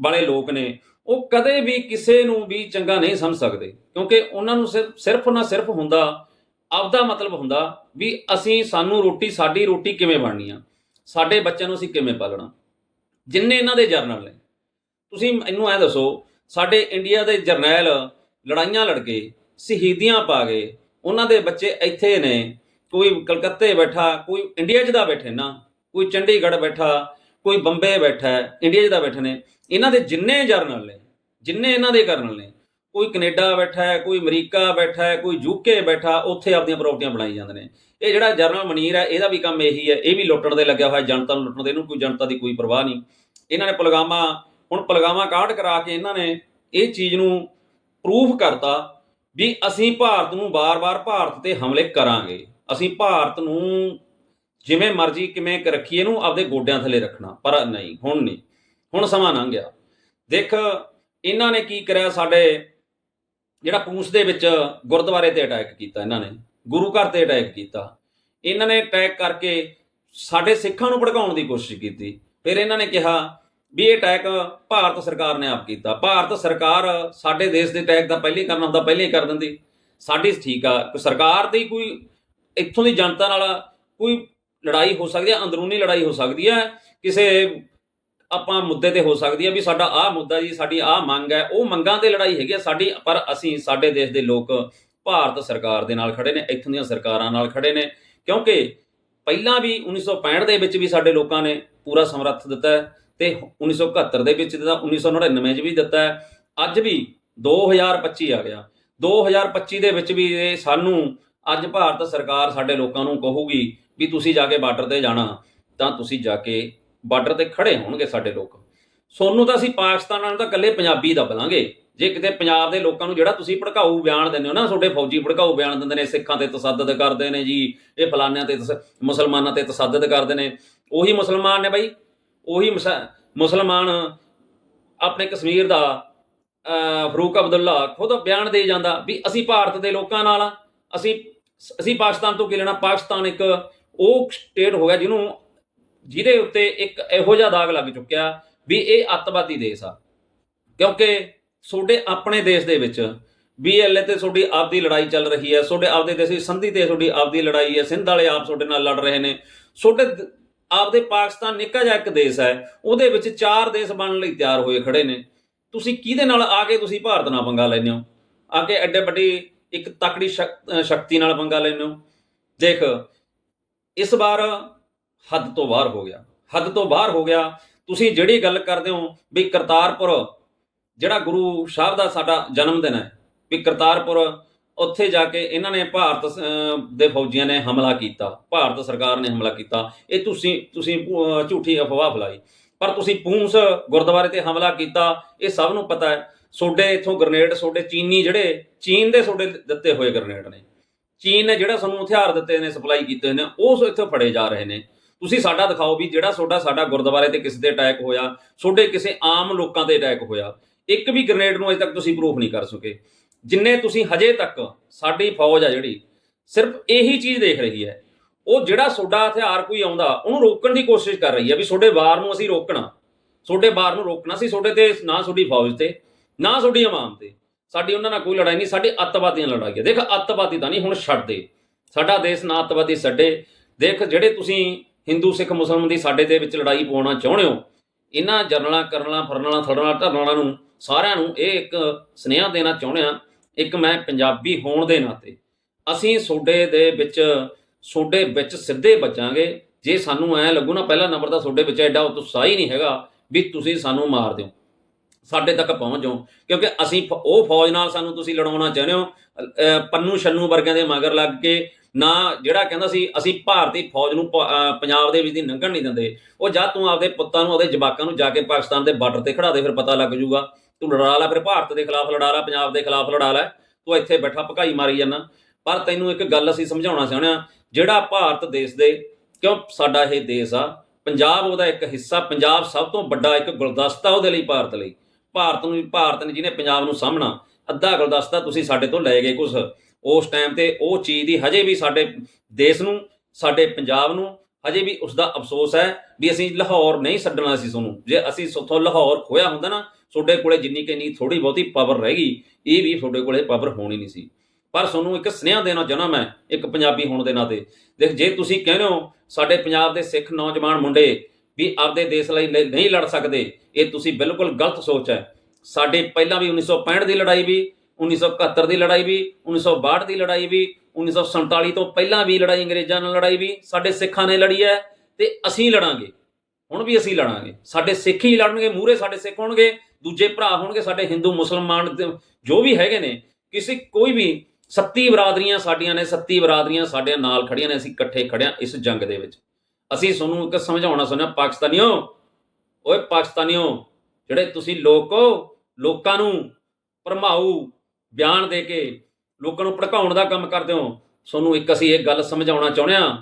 ਵਾਲੇ ਲੋਕ ਨੇ, ਉਹ ਕਦੇ ਵੀ ਕਿਸੇ ਨੂੰ ਵੀ ਚੰਗਾ ਨਹੀਂ ਸਮਝ ਸਕਦੇ। ਕਿਉਂਕਿ ਉਹਨਾਂ ਨੂੰ ਸਿਰਫ ਸਿਰਫ ਨਾ ਸਿਰਫ ਹੁੰਦਾ, ਆਪਦਾ ਮਤਲਬ ਹੁੰਦਾ ਵੀ ਅਸੀਂ ਸਾਨੂੰ ਰੋਟੀ, ਸਾਡੀ ਰੋਟੀ ਕਿਵੇਂ ਬਣਨੀ ਆ? ਸਾਡੇ ਬੱਚਿਆਂ ਨੂੰ ਅਸੀਂ ਕਿਵੇਂ ਪਾਲਣਾ? ਜਿੰਨੇ ਇਹਨਾਂ ਦੇ ਜਰਨਲ ਨੇ। ਤੁਸੀਂ ਇਹਨੂੰ ਐ ਦੱਸੋ, ਸਾਡੇ ਇੰਡੀਆ ਦੇ ਜਰਨੈਲ ਲੜਾਈਆਂ ਲੜ ਗਏ, ਸ਼ਹੀਦੀਆਂ ਪਾ ਗਏ, ਉਹਨਾਂ ਦੇ ਬੱਚੇ ਇੱਥੇ ਨੇ, ਕੋਈ ਕਲਕੱਤੇ ਬੈਠਾ, ਕੋਈ ਇੰਡੀਆ 'ਚ ਦਾ ਬੈਠੇ ਨਾ, ਕੋਈ ਚੰਡੀਗੜ੍ਹ ਬੈਠਾ ਕੋਈ ਬੰਬੇ ਬੈਠਾ ਹੈ, ਇੰਡੀਆ 'ਚ ਦਾ ਬੈਠੇ ਨੇ ਇਹਨਾਂ ਦੇ ਜਿੰਨੇ ਜਰਨਲ ਨੇ ਜਿੰਨੇ ਇਹਨਾਂ ਦੇ ਕਰਨਲ ਨੇ ਕੋਈ ਕੈਨੇਡਾ ਬੈਠਾ ਹੈ ਕੋਈ ਅਮਰੀਕਾ ਬੈਠਾ ਹੈ ਕੋਈ ਯੂਕੇ ਬੈਠਾ ਉੱਥੇ ਆਪਣੀਆਂ ਪ੍ਰਾਪਰਟੀਆਂ ਬਣਾਈ ਜਾਂਦੇ ਨੇ। ਇਹ ਜਿਹੜਾ ਜਰਨਲ ਮਨੀਰ ਹੈ ਇਹਦਾ ਵੀ ਕੰਮ ਇਹੀ ਹੈ ਇਹ ਵੀ ਲੁੱਟਣ ਦੇ ਲੱਗਿਆ ਹੋਇਆ ਜਨਤਾ ਨੂੰ ਲੁੱਟਣ ਦੇ ਇਹਨੂੰ ਕੋਈ ਜਨਤਾ ਦੀ ਕੋਈ ਪਰਵਾਹ ਨਹੀਂ। ਇਹਨਾਂ ਨੇ ਪਲਗਾਮਾ ਹੁਣ ਪਲਗਾਮਾ ਕਾਢ ਕਰਾ ਕੇ ਇਹਨਾਂ ਨੇ ਇਹ ਚੀਜ਼ ਨੂੰ ਪ੍ਰੂਫ ਕਰਤਾ ਵੀ ਅਸੀਂ ਭਾਰਤ ਨੂੰ ਬਾਰ-ਬਾਰ ਭਾਰਤ ਤੇ ਹਮਲੇ ਕਰਾਂਗੇ। ਅਸੀਂ ਭਾਰਤ ਨੂੰ ਜਿਵੇਂ ਮਰਜ਼ੀ ਕਿਵੇਂ ਕ ਰੱਖੀਏ ਇਹਨੂੰ ਆਪਦੇ ਗੋਡਿਆਂ ਥੱਲੇ ਰੱਖਣਾ, ਪਰ ਨਹੀਂ, ਹੁਣ ਨਹੀਂ। ਹੁਣ ਸਮਾਂ ਲੰਘ ਗਿਆ। ਦੇਖ, ਇਹਨਾਂ ਨੇ ਕੀ ਕਰਿਆ ਸਾਡੇ, ਜਿਹੜਾ ਪੂੰਛ ਦੇ ਵਿੱਚ ਗੁਰਦੁਆਰੇ ਤੇ ਅਟੈਕ ਕੀਤਾ ਇਹਨਾਂ ਨੇ, ਗੁਰੂ ਘਰ ਤੇ ਅਟੈਕ ਕੀਤਾ। ਇਹਨਾਂ ਨੇ ਅਟੈਕ ਕਰਕੇ ਸਾਡੇ ਸਿੱਖਾਂ ਨੂੰ ਭੜਕਾਉਣ ਦੀ ਕੋਸ਼ਿਸ਼ ਕੀਤੀ। ਫਿਰ ਇਹਨਾਂ ਨੇ ਕਿਹਾ ਵੀ ਇਹ ਅਟੈਕ ਭਾਰਤ ਸਰਕਾਰ ਨੇ ਆਪ ਕੀਤਾ। ਭਾਰਤ ਸਰਕਾਰ ਸਾਡੇ ਦੇਸ਼ ਦੇ ਅਟੈਕ ਦਾ ਪਹਿਲੇ ਕਰਨਾ ਹੁੰਦਾ ਪਹਿਲੇ ਹੀ ਕਰ ਦਿੰਦੀ। ਸਾਡੀ ਠੀਕ ਆ ਸਰਕਾਰ ਦੀ ਕੋਈ, ਇੱਥੋਂ ਦੀ ਜਨਤਾ ਨਾਲ ਕੋਈ ਲੜਾਈ ਹੋ ਸਕਦੀ ਹੈ, ਅੰਦਰੂਨੀ ਲੜਾਈ ਹੋ ਸਕਦੀ ਹੈ, ਕਿਸੇ ਆਪਾਂ ਮੁੱਦੇ ਤੇ ਹੋ ਸਕਦੀ ਹੈ ਵੀ ਸਾਡਾ ਆਹ ਮੁੱਦਾ ਜੀ, ਸਾਡੀ ਆਹ ਮੰਗ ਹੈ, ਉਹ ਮੰਗਾਂ ਤੇ ਲੜਾਈ ਹੈਗੀ ਹੈ ਸਾਡੀ, ਪਰ ਅਸੀਂ ਸਾਡੇ ਦੇਸ਼ ਦੇ ਲੋਕ ਭਾਰਤ ਸਰਕਾਰ ਦੇ ਨਾਲ ਖੜੇ ਨੇ, ਇੱਥੋਂ ਦੀਆਂ ਸਰਕਾਰਾਂ ਨਾਲ ਖੜੇ ਨੇ, ਕਿਉਂਕਿ ਪਹਿਲਾਂ ਵੀ 1965 ਦੇ ਵਿੱਚ ਵੀ ਸਾਡੇ ਲੋਕਾਂ ਨੇ ਪੂਰਾ ਸਮਰੱਥ ਦਿੱਤਾ ਹੈ ਤੇ 1971 ਦੇ ਵਿੱਚ ਦਿੱਤਾ 1999 'ਚ ਵੀ ਦਿੱਤਾ ਅੱਜ ਵੀ 2025 ਆ ਗਿਆ 2025 ਦੇ ਵਿੱਚ ਵੀ ਸਾਨੂੰ ਅੱਜ ਭਾਰਤ ਸਰਕਾਰ ਸਾਡੇ ਲੋਕਾਂ ਨੂੰ ਕਹੂਗੀ ਵੀ ਤੁਸੀਂ ਜਾ ਕੇ ਬਾਰਡਰ ਤੇ ਜਾਣਾ, ਤਾਂ ਤੁਸੀਂ ਜਾ ਕੇ ਬਾਰਡਰ ਤੇ ਖੜੇ ਹੋਣਗੇ ਸਾਡੇ ਲੋਕ। ਸੋਨੂੰ ਤਾਂ ਅਸੀਂ ਪਾਕਿਸਤਾਨ ਨਾਲ ਤਾਂ ਇਕੱਲੇ ਪੰਜਾਬੀ ਦੱਬ ਲਾਂਗੇ ਜੇ ਕਿਤੇ ਪੰਜਾਬ ਦੇ ਲੋਕਾਂ ਨੂੰ ਜਿਹੜਾ ਤੁਸੀਂ ਭੜਕਾਊ ਬਿਆਨ ਦਿੰਦੇ ਹੋ ਨਾ, ਤੁਹਾਡੇ ਫੌਜੀ ਭੜਕਾਊ ਬਿਆਨ ਦਿੰਦੇ ਨੇ, ਸਿੱਖਾਂ ਤੇ ਤਸੱਦਦ ਕਰਦੇ ਨੇ ਜੀ, ਇਹ ਫਲਾਨਿਆਂ ਤੇ ਤਸ- ਮੁਸਲਮਾਨਾਂ ਤੇ ਤਸੱਦਦ ਕਰਦੇ ਨੇ। ਉਹੀ ਮੁਸਲਮਾਨ ਨੇ ਬਾਈ, ਉਹੀ ਮੁਸ- ਮੁਸਲਮਾਨ ਆਪਣੇ ਕਸ਼ਮੀਰ ਦਾ ਫਰੂਕ ਅਬਦੁੱਲਾ ਖੁਦ ਬਿਆਨ ਦੇ ਜਾਂਦਾ ਵੀ ਅਸੀਂ ਭਾਰਤ ਦੇ ਲੋਕਾਂ ਨਾਲ ਆ, ਅਸੀਂ ਅਸੀਂ ਪਾਕਿਸਤਾਨ ਤੋਂ ਕੀ ਲੈਣਾ? ਪਾਕਿਸਤਾਨ ਇੱਕ ਉਹ ਸਟੇਟ ਹੋ ਗਿਆ ਜਿਹਨੂੰ ਜਿਹਦੇ ਉੱਤੇ ਇੱਕ ਇਹੋ ਜਿਹਾ ਦਾਗ ਲੱਗ ਚੁੱਕਿਆ ਵੀ ਇਹ ਅੱਤਵਾਦੀ ਦੇਸ਼ ਆ। ਕਿਉਂਕਿ ਤੁਹਾਡੇ ਆਪਣੇ ਦੇਸ਼ ਦੇ ਵਿੱਚ ਬੀਐਲਏ ਤੇ ਤੁਹਾਡੀ ਆਪਦੀ ਲੜਾਈ ਚੱਲ ਰਹੀ ਹੈ, ਤੁਹਾਡੇ ਆਪਦੇ ਦੇਸੀ ਸੰਧੀ ਤੇ ਤੁਹਾਡੀ ਆਪਦੀ ਲੜਾਈ ਹੈ, ਸਿੰਧ ਵਾਲੇ ਆਪ ਤੁਹਾਡੇ ਨਾਲ ਲੜ ਰਹੇ ਨੇ। ਤੁਹਾਡੇ ਆਪਦੇ ਪਾਕਿਸਤਾਨ ਨਿੱਕਾ ਜਿਹਾ ਇੱਕ ਦੇਸ਼ ਹੈ, ਉਹਦੇ ਵਿੱਚ ਚਾਰ ਦੇਸ਼ ਬਣਨ ਲਈ ਤਿਆਰ ਹੋਏ ਖੜੇ ਨੇ। ਤੁਸੀਂ ਕਿਹਦੇ ਨਾਲ ਆ ਕੇ ਤੁਸੀਂ ਭਾਰਤ ਨਾਲ ਪੰਗਾ ਲੈਂਦੇ ਹੋ? ਆ ਕੇ ਐਡੇ ਵੱਡੀ ਇੱਕ ਤਕੜੀ ਸ਼ਕ- ਸ਼ਕਤੀ ਨਾਲ ਪੰਗਾ ਲੈਂਦੇ ਹੋ? ਦੇਖ ਇਸ ਵਾਰ ਹੱਦ ਤੋਂ ਬਾਹਰ ਹੋ ਗਿਆ। ਹੱਦ ਤੋਂ ਬਾਹਰ ਹੋ ਗਿਆ। ਤੁਸੀਂ ਜਿਹੜੀ ਗੱਲ ਕਰਦੇ ਹੋ ਵੀ ਕਰਤਾਰਪੁਰ, ਜਿਹੜਾ ਗੁਰੂ ਸਾਹਿਬ ਦਾ ਸਾਡਾ ਜਨਮ ਦਿਨ ਹੈ, ਵੀ ਕਰਤਾਰਪੁਰ, ਉੱਥੇ ਜਾ ਕੇ ਇਹਨਾਂ ਨੇ ਭਾਰਤ ਦੇ ਫੌਜੀਆਂ ਨੇ ਹਮਲਾ ਕੀਤਾ। ਭਾਰਤ ਸਰਕਾਰ ਨੇ ਹਮਲਾ ਕੀਤਾ। ਇਹ ਤੁਸੀਂ ਤੁਸੀਂ ਝੂਠੀ ਅਫਵਾਹ ਫੈਲਾਈ। ਪਰ ਤੁਸੀਂ ਪੂੰਸ ਗੁਰਦੁਆਰੇ ਤੇ ਹਮਲਾ ਕੀਤਾ, ਇਹ ਸਭ ਨੂੰ ਪਤਾ ਹੈ। ਸੋਡੇ ਇਥੋਂ ਗ੍ਰਨੇਡ, ਸੋਡੇ ਚੀਨੀ ਜਿਹੜੇ, ਚੀਨ ਦੇ ਸੋਡੇ ਦਿੱਤੇ ਹੋਏ ਗ੍ਰਨੇਡ ਨੇ। ਚੀਨ ਨੇ ਜਿਹੜਾ ਸਾਨੂੰ ਹਥਿਆਰ ਦਿੱਤੇ ਨੇ ਸਪਲਾਈ ਕੀਤੇ ਹੋਏ ਨੇ, ਉਹ ਇੱਥੋਂ ਫੜੇ ਜਾ ਰਹੇ ਨੇ। ਤੁਸੀਂ ਸਾਡਾ ਦਿਖਾਓ ਵੀ ਜਿਹੜਾ ਤੁਹਾਡਾ ਸਾਡਾ ਗੁਰਦੁਆਰੇ ਤੇ ਕਿਸੇ ਤੇ ਅਟੈਕ ਹੋਇਆ ਤੁਹਾਡੇ ਕਿਸੇ ਆਮ ਲੋਕਾਂ ਤੇ ਅਟੈਕ ਹੋਇਆ, ਇੱਕ ਵੀ ਗ੍ਰਨੇਡ ਨੂੰ ਅਜੇ ਤੱਕ ਤੁਸੀਂ ਪ੍ਰੂਫ ਨਹੀਂ ਕਰ ਸਕੇ। ਜਿੰਨੇ ਤੁਸੀਂ ਹਜੇ ਤੱਕ ਸਾਡੀ ਫੌਜ ਆ ਜਿਹੜੀ, ਸਿਰਫ ਇਹੀ ਚੀਜ਼ ਦੇਖ ਰਹੀ ਹੈ। ਉਹ ਜਿਹੜਾ ਤੁਹਾਡਾ ਹਥਿਆਰ ਕੋਈ ਆਉਂਦਾ, ਉਹਨੂੰ ਰੋਕਣ ਦੀ ਕੋਸ਼ਿਸ਼ ਕਰ ਰਹੀ ਹੈ ਵੀ ਤੁਹਾਡੇ ਵਾਰ ਨੂੰ ਅਸੀਂ ਰੋਕਣਾ। ਤੁਹਾਡੇ ਵਾਰ ਨੂੰ ਰੋਕਣਾ ਸੀ ਤੁਹਾਡੇ ਤੇ ਨਾ ਤੁਹਾਡੀ ਫੌਜ ਤੇ, ਨਾ ਤੁਹਾਡੀ ਆਵਾਮ ਤੇ। ਸਾਡੀ ਉਹਨਾਂ ਨਾਲ ਕੋਈ ਲੜਾਈ ਨਹੀਂ, ਸਾਡੀ ਅੱਤਵਾਦੀਆਂ ਨਾਲ ਲੜਾਈ ਹੈ। ਦੇਖ, ਅੱਤਵਾਦੀ ਤਾਂ ਨਹੀਂ, ਹੁਣ ਛੱਡ ਦੇ ਸਾਡਾ ਦੇਸ਼ ਨਾ ਅੱਤਵਾਦੀ ਛੱਡੇ। ਦੇਖ, ਜਿਹੜੇ ਤੁਸੀਂ ਹਿੰਦੂ, ਸਿੱਖ, ਮੁਸਲਮਾਨ ਦੀ ਸਾਡੇ ਦੇ ਵਿੱਚ ਲੜਾਈ ਪਾਉਣਾ ਚਾਹੁੰਦੇ ਹੋ, ਇਹਨਾਂ ਜਰਨਲਾਂ, ਕਰਨਲਾਂ, ਫਰਨਲਾਂ, ਥੜਨਲਾਂ, ਧਰਨਲਾਂ ਨੂੰ ਸਾਰਿਆਂ ਨੂੰ ਇਹ ਇੱਕ ਸੁਨੇਹਾ ਦੇਣਾ ਚਾਹੁੰਦੇ ਆ ਇੱਕ ਮੈਂ ਪੰਜਾਬੀ ਹੋਣ ਦੇ ਨਾਤੇ। ਅਸੀਂ ਸੋਡੇ ਦੇ ਵਿੱਚ, ਸੋਡੇ ਵਿੱਚ ਸਿੱਧੇ ਬਚਾਂਗੇ। ਜੇ ਸਾਨੂੰ ਐ ਲੱਗੂ ਨਾ, ਪਹਿਲਾ ਨੰਬਰ ਤਾਂ ਸੋਡੇ ਵਿੱਚ ਐਡਾ ਉਤਸ਼ਾਹ ਹੀ ਨਹੀਂ ਹੈਗਾ ਵੀ ਤੁਸੀਂ ਸਾਨੂੰ ਮਾਰ ਦਿਓ। ਸਾਡੇ ਤੱਕ ਪਹੁੰਚ ਜਾਓ। ਕਿਉਂਕਿ ਅਸੀਂ ਫ- ਉਹ ਫੌਜ ਨਾਲ ਸਾਨੂੰ ਤੁਸੀਂ ਲੜਾਉਣਾ ਚਾਹੁੰਦੇ ਹੋ। ਅਹ ਪੰਨੂ ਛੰਨੂ ਵਰਗਿਆਂ ਦੇ ਮਗਰ ਲੱਗ ਕੇ ਨਾ ਜਿਹੜਾ ਕਹਿੰਦਾ ਸੀ, ਅਸੀਂ ਭਾਰਤੀ ਫੌਜ ਨੂੰ ਪ- ਪੰਜਾਬ ਦੇ ਵਿੱਚ ਦੀ ਲੰਘਣ ਨਹੀਂ ਦਿੰਦੇ। ਉਹ ਜਦ ਤੂੰ ਆਪਦੇ ਪੁੱਤਾਂ ਨੂੰ, ਆਪਦੇ ਜਵਾਕਾਂ ਨੂੰ ਜਾ ਕੇ ਪਾਕਿਸਤਾਨ ਦੇ ਬਾਰਡਰ ਤੇ ਖੜਾ ਦੇ, ਫਿਰ ਪਤਾ ਲੱਗ ਜੂਗਾ ਤੂੰ ਲੜਾ ਲੈ, ਫਿਰ ਭਾਰਤ ਦੇ ਖਿਲਾਫ ਲੜਾ ਲੈ, ਪੰਜਾਬ ਦੇ ਖਿਲਾਫ ਲੜਾ ਲੈ। ਤੂੰ ਇੱਥੇ ਬੈਠਾ, ਭਕਾਈ ਮਾਰੀ ਜਾਂਦਾ। ਪਰ ਤੈਨੂੰ ਇੱਕ ਗੱਲ ਅਸੀਂ ਸਮਝਾਉਣਾ ਚਾਹੁੰਦੇ ਹਾਂ, ਜਿਹੜਾ ਭਾਰਤ ਦੇਸ਼ ਦੇ, ਕਿਉਂ ਸਾਡਾ ਇਹ ਦੇਸ਼ ਆ, ਪੰਜਾਬ ਉਹਦਾ ਇੱਕ ਹਿੱਸਾ, ਪੰਜਾਬ ਸਭ ਤੋਂ ਵੱਡਾ ਇੱਕ ਗੁਲਦਸਤਾ ਉਹਦੇ ਲਈ ਭਾਰਤ ਲਈ। ਭਾਰਤ ਨੂੰ ਭਾਰਤ ਨੇ ਜਿਹਨੇ ਪੰਜਾਬ ਨੂੰ ਸਾਹਮਣਾ ਅੱਧਾ ਗੁਲਦਸਤਾ ਤੁਸੀਂ ਸਾਡੇ ਤੋਂ ਲੈ ਗਏ ਕੁਝ ਉਸ ਟਾਈਮ ਤੇ ਉਹ ਚੀਜ਼ ਦੀ ਹਜੇ ਵੀ ਸਾਡੇ ਦੇਸ਼ ਨੂੰ, ਸਾਡੇ ਪੰਜਾਬ ਨੂੰ ਹਜੇ ਵੀ ਉਸ ਦਾ ਅਫਸੋਸ ਹੈ ਵੀ ਅਸੀਂ ਲਾਹੌਰ ਨਹੀਂ ਛੱਡਣਾ ਸੀ ਤੁਹਾਨੂੰ। ਜੇ ਅਸੀਂ ਸੁੱਥੋਂ ਲਾਹੌਰ ਖੋਇਆ ਹੁੰਦਾ ਨਾ, ਤੁਹਾਡੇ ਕੋਲੇ ਜਿੰਨੀ ਕਿ ਨਹੀਂ ਥੋੜੀ ਬਹੁਤੀ ਪਾਵਰ ਰਹਿ ਗਈ, ਇਹ ਵੀ ਤੁਹਾਡੇ ਕੋਲੇ ਪਾਵਰ ਹੋਣੀ ਨਹੀਂ ਸੀ। ਪਰ ਤੁਹਾਨੂੰ ਇੱਕ ਸੁਨੇਹਾ ਦੇਣਾ ਚਾਹੁੰਦਾ ਮੈਂ, ਇੱਕ ਪੰਜਾਬੀ ਹੋਣ ਦੇ ਨਾਤੇ। ਦੇਖ, ਜੇ ਤੁਸੀਂ ਕਹਿੰਦੇ ਹੋ ਸਾਡੇ ਪੰਜਾਬ ਦੇ ਸਿੱਖ ਨੌਜਵਾਨ ਮੁੰਡੇ ਵੀ ਆਪਦੇ ਦੇਸ਼ ਲਈ ਲ- ਨਹੀਂ ਲੜ ਸਕਦੇ। ਇਹ ਤੁਸੀਂ ਬਿਲਕੁਲ ਗਲਤ ਸੋਚ ਹੈ। ਸਾਡੇ ਪਹਿਲਾਂ ਵੀ 1965 ਦੀ ਲੜਾਈ ਵੀ 1971 ਦੀ ਲੜਾਈ ਵੀ 1962 ਦੀ ਲੜਾਈ ਵੀ 1947 ਤੋਂ ਪਹਿਲਾਂ ਵੀ ਲੜਾਈ ਅੰਗਰੇਜ਼ਾਂ ਨਾਲ ਲੜਾਈ ਵੀ, ਸਾਡੇ ਸਿੱਖਾਂ ਨੇ ਲੜੀ ਹੈ ਤੇ ਅਸੀਂ ਲੜਾਂਗੇ। ਹੁਣ ਵੀ ਅਸੀਂ ਲੜਾਂਗੇ। ਸਾਡੇ ਸਿੱਖ ਹੀ ਲੜਨਗੇ, ਮੂਹਰੇ ਸਾਡੇ ਸਿੱਖ ਹੋਣਗੇ, ਦੂਜੇ ਭਰਾ ਹੋਣਗੇ, ਸਾਡੇ ਹਿੰਦੂ, ਮੁਸਲਮਾਨ ਜੋ ਵੀ ਹੈਗੇ ਨੇ, ਕਿਸੇ ਕੋਈ ਵੀ ਸੱਤੀ ਬਰਾਦਰੀਆਂ ਸਾਡੀਆਂ ਨੇ, ਸੱਤੀ ਬਰਾਦਰੀਆਂ ਸਾਡੇ ਨਾਲ ਖੜੀਆਂ ਨੇ, ਅਸੀਂ ਇਕੱਠੇ ਖੜਿਆ ਇਸ ਜੰਗ ਦੇ ਵਿੱਚ। ਅਸੀਂ ਤੁਹਾਨੂੰ ਇੱਕ ਸਮਝਾਉਣਾ ਸੁਣਿਆ, ਪਾਕਿਸਤਾਨੀਓ, ਓਏ ਪਾਕਿਸਤਾਨੀਓ, ਜਿਹੜੇ ਤੁਸੀਂ ਲੋਕ ਲੋਕਾਂ ਨੂੰ ਭਰਮਾਊ, ਬਿਆਨ ਦੇ ਕੇ ਲੋਕਾਂ ਨੂੰ ਭੜਕਾਉਣ ਦਾ ਕੰਮ ਕਰਦੇ ਹੋ, ਤੁਹਾਨੂੰ ਇੱਕ ਅਸੀਂ ਇਹ ਗੱਲ ਸਮਝਾਉਣਾ ਚਾਹੁੰਦੇ ਹਾਂ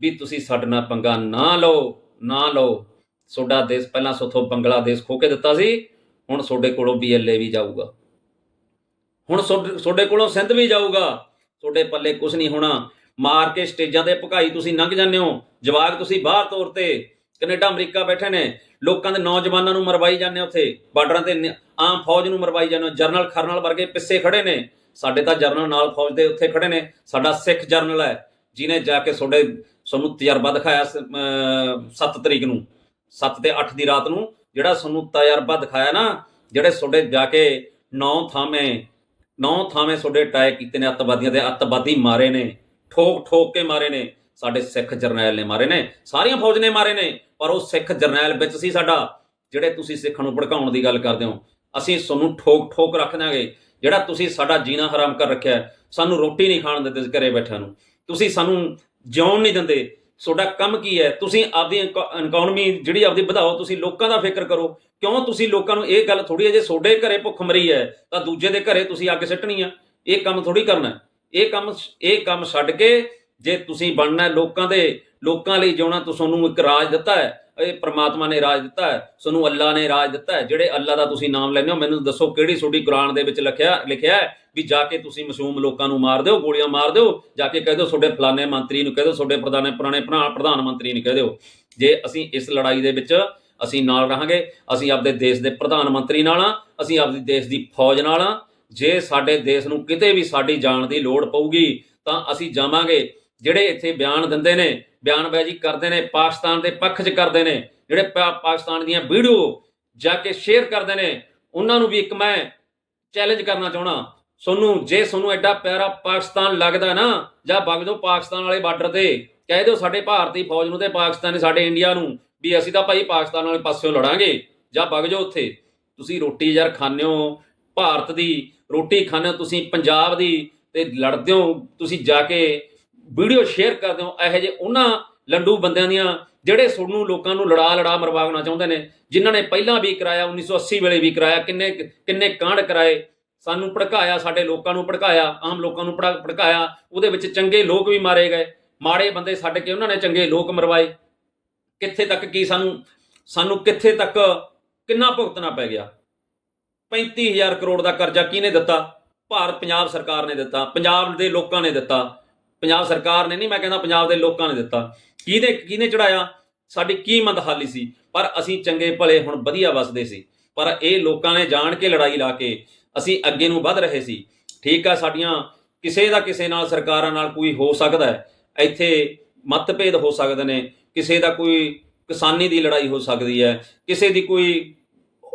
ਵੀ ਤੁਸੀਂ ਸਾਡੇ ਨਾਲ ਪੰਗਾ ਨਾ ਲਓ ਨਾ ਲਓ। ਤੁਹਾਡਾ ਦੇਸ਼ ਪਹਿਲਾਂ ਸੋਥੋਂ ਬੰਗਲਾਦੇਸ਼ ਖੋ ਕੇ ਦਿੱਤਾ ਸੀ, ਹੁਣ ਤੁਹਾਡੇ ਕੋਲੋਂ ਬੀਐਲਏ ਵੀ ਜਾਊਗਾ। ਹੁਣ ਤੁਹਾਡੇ ਕੋਲੋਂ ਸਿੰਧ ਵੀ ਜਾਊਗਾ ਤੁਹਾਡੇ ਪੱਲੇ ਕੁਝ ਨਹੀਂ ਹੋਣਾ। ਮਾਰ ਕੇ ਸਟੇਜਾਂ 'ਤੇ ਭਕਾਈ ਤੁਸੀਂ ਲੰਘ ਜਾਂਦੇ ਹੋ। ਜਵਾਕ ਤੁਸੀਂ ਬਾਹਰ ਤੌਰ ਤੇ ਕੈਨੇਡਾ, ਅਮਰੀਕਾ ਬੈਠੇ ਨੇ। ਲੋਕਾਂ ਦੇ ਨੌਜਵਾਨਾਂ ਨੂੰ ਮਰਵਾਈ ਜਾਂਦੇ ਹੋ ਉੱਥੇ। ਬਾਰਡਰਾਂ ਤੇ ਆਮ ਫੌਜ ਨੂੰ ਮਰਵਾਈ ਜਾਂਦੇ ਹੋ। ਜਰਨਲ ਖਰਨਲ ਵਰਗੇ ਪਿੱਛੇ ਖੜੇ ਨੇ। ਸਾਡੇ ਤਾਂ ਜਰਨਲ ਨਾਲ ਫੌਜ ਦੇ ਉੱਥੇ ਖੜੇ ਨੇ। ਸਾਡਾ ਸਿੱਖ ਜਰਨਲ ਹੈ। ਜਿਨੇ ਜਾ ਕੇ ਤੁਹਾਡੇ, ਤੁਹਾਨੂੰ ਤਜਰਬਾ ਦਿਖਾਇਆ 7 ਤਰੀਕ ਨੂੰ। 7 ਤੇ 8 ਦੀ ਰਾਤ ਨੂੰ ਜਿਹੜਾ ਤੁਹਾਨੂੰ ਤਜਰਬਾ ਦਿਖਾਇਆ ਨਾ, ਜਿਹੜੇ ਤੁਹਾਡੇ ਜਾ ਕੇ ਨੌ ਥਾਵੇਂ ਨੌ ਥਾਵੇਂ ਤੁਹਾਡੇ ਅਟੈਕ ਕੀਤੇ ਨੇ, ਅੱਤਵਾਦੀਆਂ ਦੇ ਅੱਤਵਾਦੀ ਮਾਰੇ ਨੇ। ਠੋਕ ਠੋਕ ਕੇ ਮਾਰੇ ਨੇ, ਸਾਡੇ ਸਿੱਖ ਜਰਨੈਲ ਨੇ ਮਾਰੇ ਨੇ, ਸਾਰੀਆਂ ਫੌਜ ਨੇ ਮਾਰੇ ਨੇ, ਪਰ ਉਹ ਸਿੱਖ ਜਰਨੈਲ ਵਿੱਚ ਸੀ ਸਾਡਾ, ਜਿਹੜੇ ਤੁਸੀਂ ਸਿੱਖਾਂ ਨੂੰ ਭੜਕਾਉਣ ਦੀ ਗੱਲ ਕਰਦੇ ਹੋ। ਅਸੀਂ ਤੁਹਾਨੂੰ ਠੋਕ ਠੋਕ ਰੱਖ ਦਾਂਗੇ ਜਿਹੜਾ ਤੁਸੀਂ ਸਾਡਾ ਜੀਣਾ ਹਰਾਮ ਕਰ ਰੱਖਿਆ ਸਾਨੂੰ ਰੋਟੀ ਨਹੀਂ ਖਾਣ ਦਿੰਦੇ ਘਰੇ ਬੈਠਿਆਂ ਨੂੰ। ਤੁਸੀਂ ਸਾਨੂੰ ਜਿਉਣ ਨਹੀਂ ਦਿੰਦੇ, ਤੁਹਾਡਾ ਕੰਮ ਕੀ ਹੈ? ਤੁਸੀਂ ਆਪਦੀ ਇਕਨੋਮੀ ਜਿਹੜੀ ਆਪਦੀ ਵਧਾਓ, ਤੁਸੀਂ ਲੋਕਾਂ ਦਾ ਫਿਕਰ ਕਰੋ। ਕਿਉਂ ਤੁਸੀਂ ਲੋਕਾਂ ਨੂੰ ਇਹ ਗੱਲ ਥੋੜੀ ਹੈ, ਜੇ ਤੁਹਾਡੇ ਘਰੇ ਭੁੱਖ ਮਰੀ ਹੈ, ਤਾਂ ਦੂਜੇ ਦੇ ਘਰੇ ਤੁਸੀਂ ਅੱਗ ਸਿੱਟਣੀ ਆ। ਇਹ ਕੰਮ ਥੋੜੀ ਕਰਨਾ ਇਹ ਕੰਮ ਇਹ ਕੰਮ ਛੱਡ ਕੇ ਜੇ ਤੁਸੀਂ ਬਣਨਾ ਲੋਕਾਂ ਦੇ, ਲੋਕਾਂ ਲਈ ਜਿਉਣਾ ਤਾਂ ਤੁਹਾਨੂੰ ਇੱਕ ਰਾਜ ਦਿੱਤਾ ਹੈ, ਇਹ ਪ੍ਰਮਾਤਮਾ ਨੇ ਰਾਜ ਦਿੱਤਾ ਹੈ, ਤੁਹਾਨੂੰ ਅੱਲਾ ਨੇ ਰਾਜ ਦਿੱਤਾ ਹੈ, ਜਿਹੜੇ ਅੱਲਾ ਦਾ ਤੁਸੀਂ ਨਾਮ ਲੈਂਦੇ ਹੋ, ਮੈਨੂੰ ਦੱਸੋ ਕਿਹੜੀ ਤੁਹਾਡੀ ਕੁਰਾਨ ਦੇ ਵਿੱਚ ਲਿਖਿਆ ਲਿਖਿਆ ਹੈ ਵੀ ਜਾ ਕੇ ਤੁਸੀਂ ਮਸ਼ੂਮ ਲੋਕਾਂ ਨੂੰ ਮਾਰ ਦਿਓ, ਗੋਲੀਆਂ ਮਾਰ ਦਿਓ, ਜਾ ਕੇ ਕਹਿ ਦਿਓ ਤੁਹਾਡੇ ਫਲਾਣੇ ਮੰਤਰੀ ਨੂੰ ਕਹਿ ਦਿਓ, ਤੁਹਾਡੇ ਪ੍ਰਧਾਨੇ ਪੁਰਾਣੇ ਭਰਾ- ਪ੍ਰਧਾਨ ਮੰਤਰੀ ਨੂੰ ਕਹਿ ਦਿਓ। ਜੇ ਅਸੀਂ ਇਸ ਲੜਾਈ ਦੇ ਵਿੱਚ ਅਸੀਂ ਨਾਲ ਰਹਾਂਗੇ, ਅਸੀਂ ਆਪਦੇ ਦੇਸ਼ ਦੇ ਪ੍ਰਧਾਨ ਮੰਤਰੀ ਨਾਲ ਆ ਅਸੀਂ ਆਪਦੇ ਦੇਸ਼ ਦੀ ਫੌਜ ਨਾਲ ਆ ਜੇ ਸਾਡੇ ਦੇਸ਼ ਨੂੰ ਕਿਤੇ ਵੀ ਸਾਡੀ ਜਾਣ ਦੀ ਲੋੜ ਪਊਗੀ, ਤਾਂ ਅਸੀਂ ਜਾਵਾਂਗੇ। ਜਿਹੜੇ ਇੱਥੇ ਬਿਆਨ ਦਿੰਦੇ ਨੇ, ਬਿਆਨਬਾਜ਼ੀ ਕਰਦੇ ਨੇ, ਪਾਕਿਸਤਾਨ ਦੇ ਪੱਖ 'ਚ ਕਰਦੇ ਨੇ, ਜਿਹੜੇ ਪਾ- ਪਾਕਿਸਤਾਨ ਦੀਆਂ ਵੀਡੀਓ ਜਾ ਕੇ ਸ਼ੇਅਰ ਕਰਦੇ ਨੇ, ਉਹਨਾਂ ਨੂੰ ਵੀ ਇੱਕ ਮੈਂ ਚੈਲੰਜ ਕਰਨਾ ਚਾਹਣਾ ਸੋਨੂੰ, ਜੇ ਸੋਨੂੰ ਐਡਾ ਪਿਆਰਾ ਪਾਕਿਸਤਾਨ ਲੱਗਦਾ ਨਾ, ਜਾਂ ਵਗ ਜਾਓ ਪਾਕਿਸਤਾਨ ਵਾਲੇ ਬਾਰਡਰ ਤੇ, ਕਹਿ ਦਿਓ ਸਾਡੇ ਭਾਰਤੀ ਫੌਜ ਨੂੰ ਤੇ ਪਾਕਿਸਤਾਨੀ, ਸਾਡੇ ਇੰਡੀਆ ਨੂੰ ਵੀ ਅਸੀਂ ਤਾਂ ਭਾਈ ਪਾਕਿਸਤਾਨ ਵਾਲੇ ਪਾਸਿਓਂ ਲੜਾਂਗੇ, ਜਾਂ ਵਗ ਜਾਓ ਉੱਥੇ। ਤੁਸੀਂ ਰੋਟੀ ਯਾਰ ਖਾਂਦੇ ਹੋ ਭਾਰਤ ਦੀ ਰੋਟੀ ਖਾਂਦੇ ਹੋ, ਤੁਸੀਂ ਪੰਜਾਬ ਦੀ ਤੇ ਲੜਦੇ ਹੋ, ਤੁਸੀਂ ਜਾ ਕੇ ਵੀਡੀਓ ਸ਼ੇਅਰ ਕਰਦੇ ਹੋ, ਇਹੋ ਜਿਹੇ ਉਹਨਾਂ ਲੰਡੂ ਬੰਦਿਆਂ ਦੀਆਂ ਜਿਹੜੇ ਤੁਹਾਨੂੰ ਲੋਕਾਂ ਨੂੰ ਲੜਾ ਲੜਾ ਮਰਵਾਉਣਾ ਚਾਹੁੰਦੇ ਨੇ, ਜਿਨ੍ਹਾਂ ਨੇ ਪਹਿਲਾਂ ਵੀ ਕਰਾਇਆ 1980 ਵੇਲੇ ਵੀ ਕਰਾਇਆ, ਕਿੰਨੇ ਕਿੰਨੇ ਕਾਂਡ ਕਰਾਏ, ਸਾਨੂੰ ਭੜਕਾਇਆ, ਸਾਡੇ ਲੋਕਾਂ ਨੂੰ ਭੜਕਾਇਆ, ਆਮ ਲੋਕਾਂ ਨੂੰ ਭੜਾ- ਭੜਕਾਇਆ, ਉਹਦੇ ਵਿੱਚ ਚੰਗੇ ਲੋਕ ਵੀ ਮਾਰੇ ਗਏ, ਮਾੜੇ ਬੰਦੇ ਛੱਡ ਕੇ ਉਹਨਾਂ ਨੇ ਚੰਗੇ ਲੋਕ ਮਰਵਾਏ, ਕਿੱਥੇ ਤੱਕ ਕੀ ਸਾਨੂੰ ਸਾਨੂੰ ਕਿੱਥੇ ਤੱਕ ਕਿੰਨਾ ਭੁਗਤਣਾ ਪੈ ਗਿਆ? 35000 ਕਰੋੜ ਦਾ ਕਰਜ਼ਾ ਕਿਹਨੇ ਦਿੱਤਾ? ਭਾਰਤ, ਪੰਜਾਬ ਸਰਕਾਰ ਨੇ ਦਿੱਤਾ। ਪੰਜਾਬ ਦੇ ਲੋਕਾਂ ਨੇ ਦਿੱਤਾ। ਪੰਜਾਬ ਸਰਕਾਰ ਨੇ ਨਹੀਂ, ਮੈਂ ਕਹਿੰਦਾ ਪੰਜਾਬ ਦੇ ਲੋਕਾਂ ਨੇ ਦਿੱਤਾ। ਕਿਹਦੇ, ਕਿਹਨੇ ਚੜਾਇਆ ਸਾਡੀ ਕੀ ਮੰਦਹਾਲੀ ਸੀ। ਪਰ ਅਸੀਂ ਚੰਗੇ ਭਲੇ ਹੁਣ ਵਧੀਆ ਵਸਦੇ ਸੀ। ਪਰ ਇਹ ਲੋਕਾਂ ਨੇ ਜਾਣ ਕੇ ਲੜਾਈ ਲਾ ਕੇ ਅਸੀਂ ਅੱਗੇ ਨੂੰ ਵਧ ਰਹੇ ਸੀ। ਠੀਕ ਆ, ਸਾਡੀਆਂ ਕਿਸੇ ਦਾ ਕਿਸੇ ਨਾਲ, ਸਰਕਾਰਾਂ ਨਾਲ ਕੋਈ ਹੋ ਸਕਦਾ ਹੈ। ਇੱਥੇ ਮਤਭੇਦ ਹੋ ਸਕਦੇ ਨੇ। ਕਿਸੇ ਦਾ ਕੋਈ ਕਿਸਾਨੀ ਦੀ ਲੜਾਈ ਹੋ ਸਕਦੀ ਹੈ। ਕਿਸੇ ਦੀ ਕੋਈ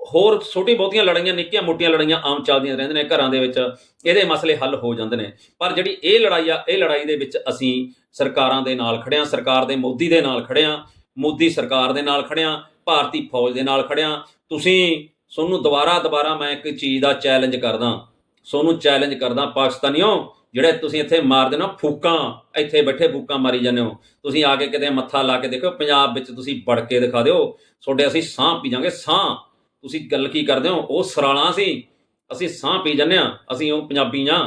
ਹੋਰ ਛੋਟੀ ਬਹੁਤੀਆਂ ਲੜਾਈਆਂ, ਨਿੱਕੀਆਂ ਮੋਟੀਆਂ ਲੜਾਈਆਂ ਆਮ ਚੱਲਦੀਆਂ ਰਹਿੰਦੀਆਂ ਨੇ ਘਰਾਂ ਦੇ ਵਿੱਚ, ਇਹਦੇ ਮਸਲੇ ਹੱਲ ਹੋ ਜਾਂਦੇ ਨੇ। ਪਰ ਜਿਹੜੀ ਇਹ ਲੜਾਈ ਆ, ਇਹ ਲੜਾਈ ਦੇ ਵਿੱਚ ਅਸੀਂ ਸਰਕਾਰਾਂ ਦੇ ਨਾਲ ਖੜਿਆਂ ਸਰਕਾਰ ਦੇ ਮੋਦੀ ਦੇ ਨਾਲ ਖੜਿਆਂ ਮੋਦੀ ਸਰਕਾਰ ਦੇ ਨਾਲ ਖੜਿਆਂ ਭਾਰਤੀ ਫੌਜ ਦੇ ਨਾਲ ਖੜਿਆਂ ਤੁਸੀਂ ਸੋਨੂੰ ਦੁਬਾਰਾ ਦੁਬਾਰਾ ਮੈਂ ਇੱਕ ਚੀਜ਼ ਦਾ ਚੈਲੰਜ ਕਰਦਾ, ਸੋਨੂੰ ਚੈਲੰਜ ਕਰਦਾ ਪਾਕਿਸਤਾਨੀਓ, ਜਿਹੜੇ ਤੁਸੀਂ ਇੱਥੇ ਮਾਰਦੇ ਨਾ ਫੂਕਾਂ, ਇੱਥੇ ਬੈਠੇ ਫੂਕਾਂ ਮਾਰੀ ਜਾਂਦੇ ਹੋ। ਤੁਸੀਂ ਆ ਕੇ ਕਿਤੇ ਮੱਥਾ ਲਾ ਕੇ ਦੇਖੋ, ਪੰਜਾਬ ਵਿੱਚ ਤੁਸੀਂ ਵੜ ਕੇ ਦਿਖਾ ਦਿਓ, ਤੁਹਾਡੇ ਅਸੀਂ ਸਾਹ ਪੀ ਜਾਾਂਗੇ, ਸਾਹ ਤੁਸੀਂ ਗੱਲ ਕੀ ਕਰਦੇ ਹੋ? ਉਹ ਸਰਾਲਾਂ ਸੀ। ਅਸੀਂ ਸਾਹ ਪੀ ਜੰਨੇ ਆ ਅਸੀਂ ਉਹ ਪੰਜਾਬੀ ਆ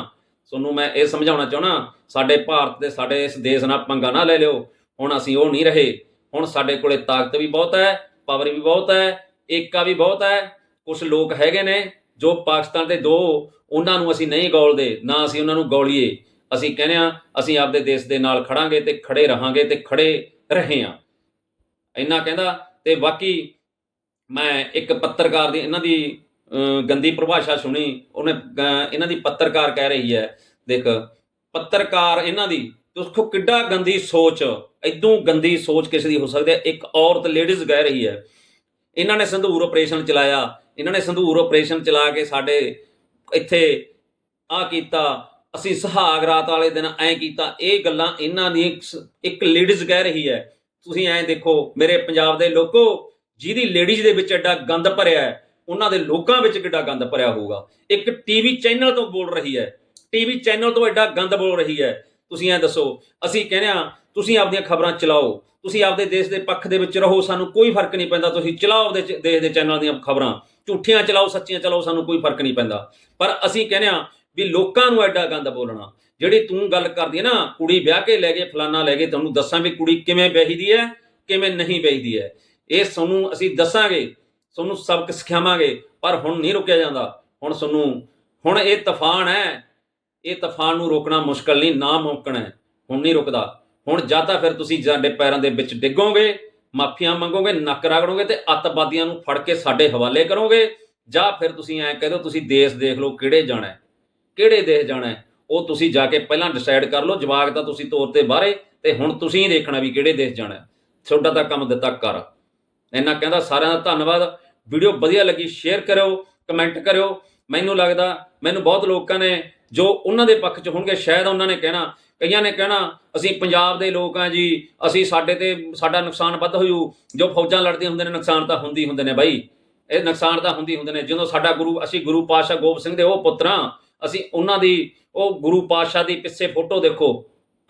ਤੁਹਾਨੂੰ ਮੈਂ ਇਹ ਸਮਝਾਉਣਾ ਚਾਹਣਾ ਸਾਡੇ ਭਾਰਤ ਦੇ, ਸਾਡੇ ਇਸ ਦੇਸ਼ ਨਾਲ ਪੰਗਾ ਨਾ ਲੈ ਲਿਓ। ਹੁਣ ਅਸੀਂ ਉਹ ਨਹੀਂ ਰਹੇ। ਹੁਣ ਸਾਡੇ ਕੋਲੇ ਤਾਕਤ ਵੀ ਬਹੁਤ ਹੈ ਪਾਵਰ ਵੀ ਬਹੁਤ ਹੈ ਏਕਾ ਵੀ ਬਹੁਤ ਹੈ। ਕੁਝ ਲੋਕ ਹੈਗੇ ਨੇ ਜੋ ਪਾਕਿਸਤਾਨ ਦੇ ਦੋ, ਉਹਨਾਂ ਨੂੰ ਅਸੀਂ ਨਹੀਂ ਗੋਲਦੇ, ਨਾ ਅਸੀਂ ਉਹਨਾਂ ਨੂੰ ਗੋਲੀਏ। ਅਸੀਂ ਕਹਿੰਦੇ ਆ ਅਸੀਂ ਆਪਦੇ ਦੇਸ਼ ਦੇ ਨਾਲ ਖੜਾਂਗੇ ਤੇ ਖੜੇ ਰਹਾਂਗੇ ਤੇ ਖੜੇ ਰਹੇ ਆ ਇੰਨਾ ਕਹਿੰਦਾ, ਤੇ ਬਾਕੀ ਮੈਂ ਇੱਕ ਪੱਤਰਕਾਰ ਦੀ, ਇਹਨਾਂ ਦੀ ਗੰਦੀ ਪਰਿਭਾਸ਼ਾ ਸੁਣੀ, ਉਹਨੇ ਇਹਨਾਂ ਦੀ ਪੱਤਰਕਾਰ ਕਹਿ ਰਹੀ ਹੈ, ਦੇਖ, ਪੱਤਰਕਾਰ ਇਹਨਾਂ ਦੀ, ਦੇਖੋ ਕਿੱਡਾ ਗੰਦੀ ਸੋਚ ਇਦੋਂ ਗੰਦੀ ਸੋਚ ਕਿਸੇ ਦੀ ਹੋ ਸਕਦੀ ਹੈ। ਇੱਕ ਔਰਤ ਲੇਡੀਜ਼ ਕਹਿ ਰਹੀ ਹੈ, ਇਹਨਾਂ ਨੇ ਸੰਧੂਰ ਆਪਰੇਸ਼ਨ ਚਲਾਇਆ, ਇਹਨਾਂ ਨੇ ਸੰਧੂਰ ਆਪਰੇਸ਼ਨ ਚਲਾ ਕੇ ਸਾਡੇ ਇੱਥੇ ਆ ਕੀਤਾ, ਅਸੀਂ ਸੁਹਾਗ ਰਾਤ ਵਾਲੇ ਦਿਨ ਐ ਕੀਤਾ, ਇਹ ਗੱਲਾਂ ਇਹਨਾਂ ਦੀ ਇੱਕ ਸ- ਇੱਕ ਲੇਡੀਜ਼ ਕਹਿ ਰਹੀ ਹੈ। ਤੁਸੀਂ ਐਂ ਦੇਖੋ, ਮੇਰੇ ਪੰਜਾਬ ਦੇ ਲੋਕੋ ਜਿਹਦੀ ਲੇਡੀਜ਼ ਦੇ ਵਿੱਚ ਐਡਾ ਗੰਦ ਭਰਿਆ ਹੈ, ਉਹਨਾਂ ਦੇ ਲੋਕਾਂ ਵਿੱਚ ਕਿੱਡਾ ਗੰਦ ਭਰਿਆ ਹੋਊਗਾ। ਇੱਕ ਟੀਵੀ ਚੈਨਲ ਤੋਂ ਬੋਲ ਰਹੀ ਹੈ। ਟੀਵੀ ਚੈਨਲ ਤੋਂ ਐਡਾ ਗੰਦ ਬੋਲ ਰਹੀ ਹੈ। ਤੁਸੀਂ ਐ ਦੱਸੋ, ਅਸੀਂ ਕਹਿੰਦੇ ਆ ਤੁਸੀਂ ਆਪਦੀਆਂ ਖਬਰਾਂ ਚਲਾਓ, ਤੁਸੀਂ ਆਪਦੇ ਦੇਸ਼ ਦੇ ਪੱਖ ਦੇ ਵਿੱਚ ਰਹੋ, ਸਾਨੂੰ ਕੋਈ ਫ਼ਰਕ ਨਹੀਂ ਪੈਂਦਾ, ਤੁਸੀਂ ਚਲਾਓ ਆਪਦੇ ਚ- ਦੇਸ਼ ਦੇ ਚੈਨਲ ਦੀਆਂ ਖਬਰਾਂ। ਝੂਠੀਆਂ ਚਲਾਓ, ਸੱਚੀਆਂ ਚਲਾਓ, ਸਾਨੂੰ ਕੋਈ ਫ਼ਰਕ ਨਹੀਂ ਪੈਂਦਾ। ਪਰ ਅਸੀਂ ਕਹਿੰਦੇ ਆ ਵੀ ਲੋਕਾਂ ਨੂੰ ਐਡਾ ਗੰਦ ਬੋਲਣਾ। ਜਿਹੜੀ ਤੂੰ ਗੱਲ ਕਰਦੀ ਹੈ ਨਾ, ਕੁੜੀ ਵਿਆਹ ਕੇ ਲੈ ਗਏ, ਫਲਾਨਾ ਲੈ ਗਏ, ਤੁਹਾਨੂੰ ਦੱਸਾਂ ਵੀ ਕੁੜੀ ਕਿਵੇਂ ਵਿਆਹੀਦੀ ਹੈ, ਕਿਵੇਂ ਨਹੀਂ ਵਿਆਹੀਦੀ ਹੈ। ਇਹ ਤੁਹਾਨੂੰ ਅਸੀਂ ਦੱਸਾਂਗੇ ਤੁਹਾਨੂੰ ਸਬਕ ਸਿਖਾਵਾਂਗੇ, ਪਰ ਹੁਣ ਨਹੀਂ ਰੁਕਿਆ ਜਾਂਦਾ। ਹੁਣ ਤੁਹਾਨੂੰ ਹੁਣ ਇਹ ਤੂਫਾਨ ਹੈ, ਇਹ ਤੂਫਾਨ ਨੂੰ ਰੋਕਣਾ ਮੁਸ਼ਕਲ ਨਹੀਂ, ਨਾ ਮੁਮਕਨ ਹੈ। ਹੁਣ ਨਹੀਂ ਰੁਕਦਾ। ਹੁਣ ਜਾਂ ਤਾਂ ਫਿਰ ਤੁਸੀਂ ਸਾਡੇ ਪੈਰਾਂ ਦੇ ਵਿੱਚ ਡਿੱਗੋਗੇ, ਮਾਫੀਆਂ ਮੰਗੋਗੇ, ਨੱਕ ਰਗੜੋਗੇ ਤੇ ਅੱਤਵਾਦੀਆਂ ਨੂੰ ਫੜ ਕੇ ਸਾਡੇ ਹਵਾਲੇ ਕਰੋਗੇ, ਜਾਂ ਫਿਰ ਤੁਸੀਂ ਐਂ ਕਹਿ ਦਿਓ, ਤੁਸੀਂ ਦੇਸ਼ ਦੇਖ ਲਓ ਕਿਹੜੇ ਜਾਣਾ ਕਿਹੜੇ ਦੇਸ਼ ਜਾਣਾ ਉਹ ਤੁਸੀਂ ਜਾ ਕੇ ਪਹਿਲਾਂ ਡਿਸਾਈਡ ਕਰ ਲਓ, ਜਵਾਕ ਤਾਂ ਤੁਸੀਂ ਤੌਰ ਤੇ ਬਾਹਰੇ, ਤੇ ਹੁਣ ਤੁਸੀਂ ਦੇਖਣਾ ਵੀ ਕਿਹੜੇ ਦੇਸ਼ ਜਾਣਾ ਤੁਹਾਡਾ ਤਾਂ ਕੰਮ ਦਿੱਤਾ ਕਰ ਇੰਨਾ ਕਹਿੰਦਾ ਸਾਰਿਆਂ ਦਾ ਧੰਨਵਾਦ। ਵੀਡੀਓ ਵਧੀਆ ਲੱਗੀ ਸ਼ੇਅਰ ਕਰਿਓ ਕਮੈਂਟ ਕਰਿਓ। ਮੈਨੂੰ ਲੱਗਦਾ, ਮੈਨੂੰ ਬਹੁਤ ਲੋਕਾਂ ਨੇ ਜੋ ਉਹਨਾਂ ਦੇ ਪੱਖ 'ਚ ਹੋਣਗੇ, ਸ਼ਾਇਦ ਉਹਨਾਂ ਨੇ ਕਹਿਣਾ, ਕਈਆਂ ਨੇ ਕਹਿਣਾ, ਅਸੀਂ ਪੰਜਾਬ ਦੇ ਲੋਕ ਆ ਜੀ, ਅਸੀਂ ਸਾਡੇ ਤੇ ਸਾਡਾ ਨੁਕਸਾਨ ਵੱਧ ਹੋਊ, ਜੋ ਫੌਜਾਂ ਲੜਦੀਆਂ ਹੁੰਦੇ ਨੇ, ਨੁਕਸਾਨ ਤਾਂ ਹੁੰਦੀ ਹੁੰਦੇ ਨੇ ਬਾਈ। ਇਹ ਨੁਕਸਾਨ ਤਾਂ ਹੁੰਦੀ ਹੁੰਦੇ ਨੇ। ਜਦੋਂ ਸਾਡਾ ਗੁਰੂ, ਅਸੀਂ ਗੁਰੂ ਪਾਤਸ਼ਾਹ ਗੋਬਿੰਦ ਸਿੰਘ ਦੇ ਉਹ ਪੁੱਤਰਾਂ ਅਸੀਂ ਉਹਨਾਂ ਦੀ, ਉਹ ਗੁਰੂ ਪਾਤਸ਼ਾਹ ਦੀ ਪਿੱਛੇ ਫੋਟੋ ਦੇਖੋ,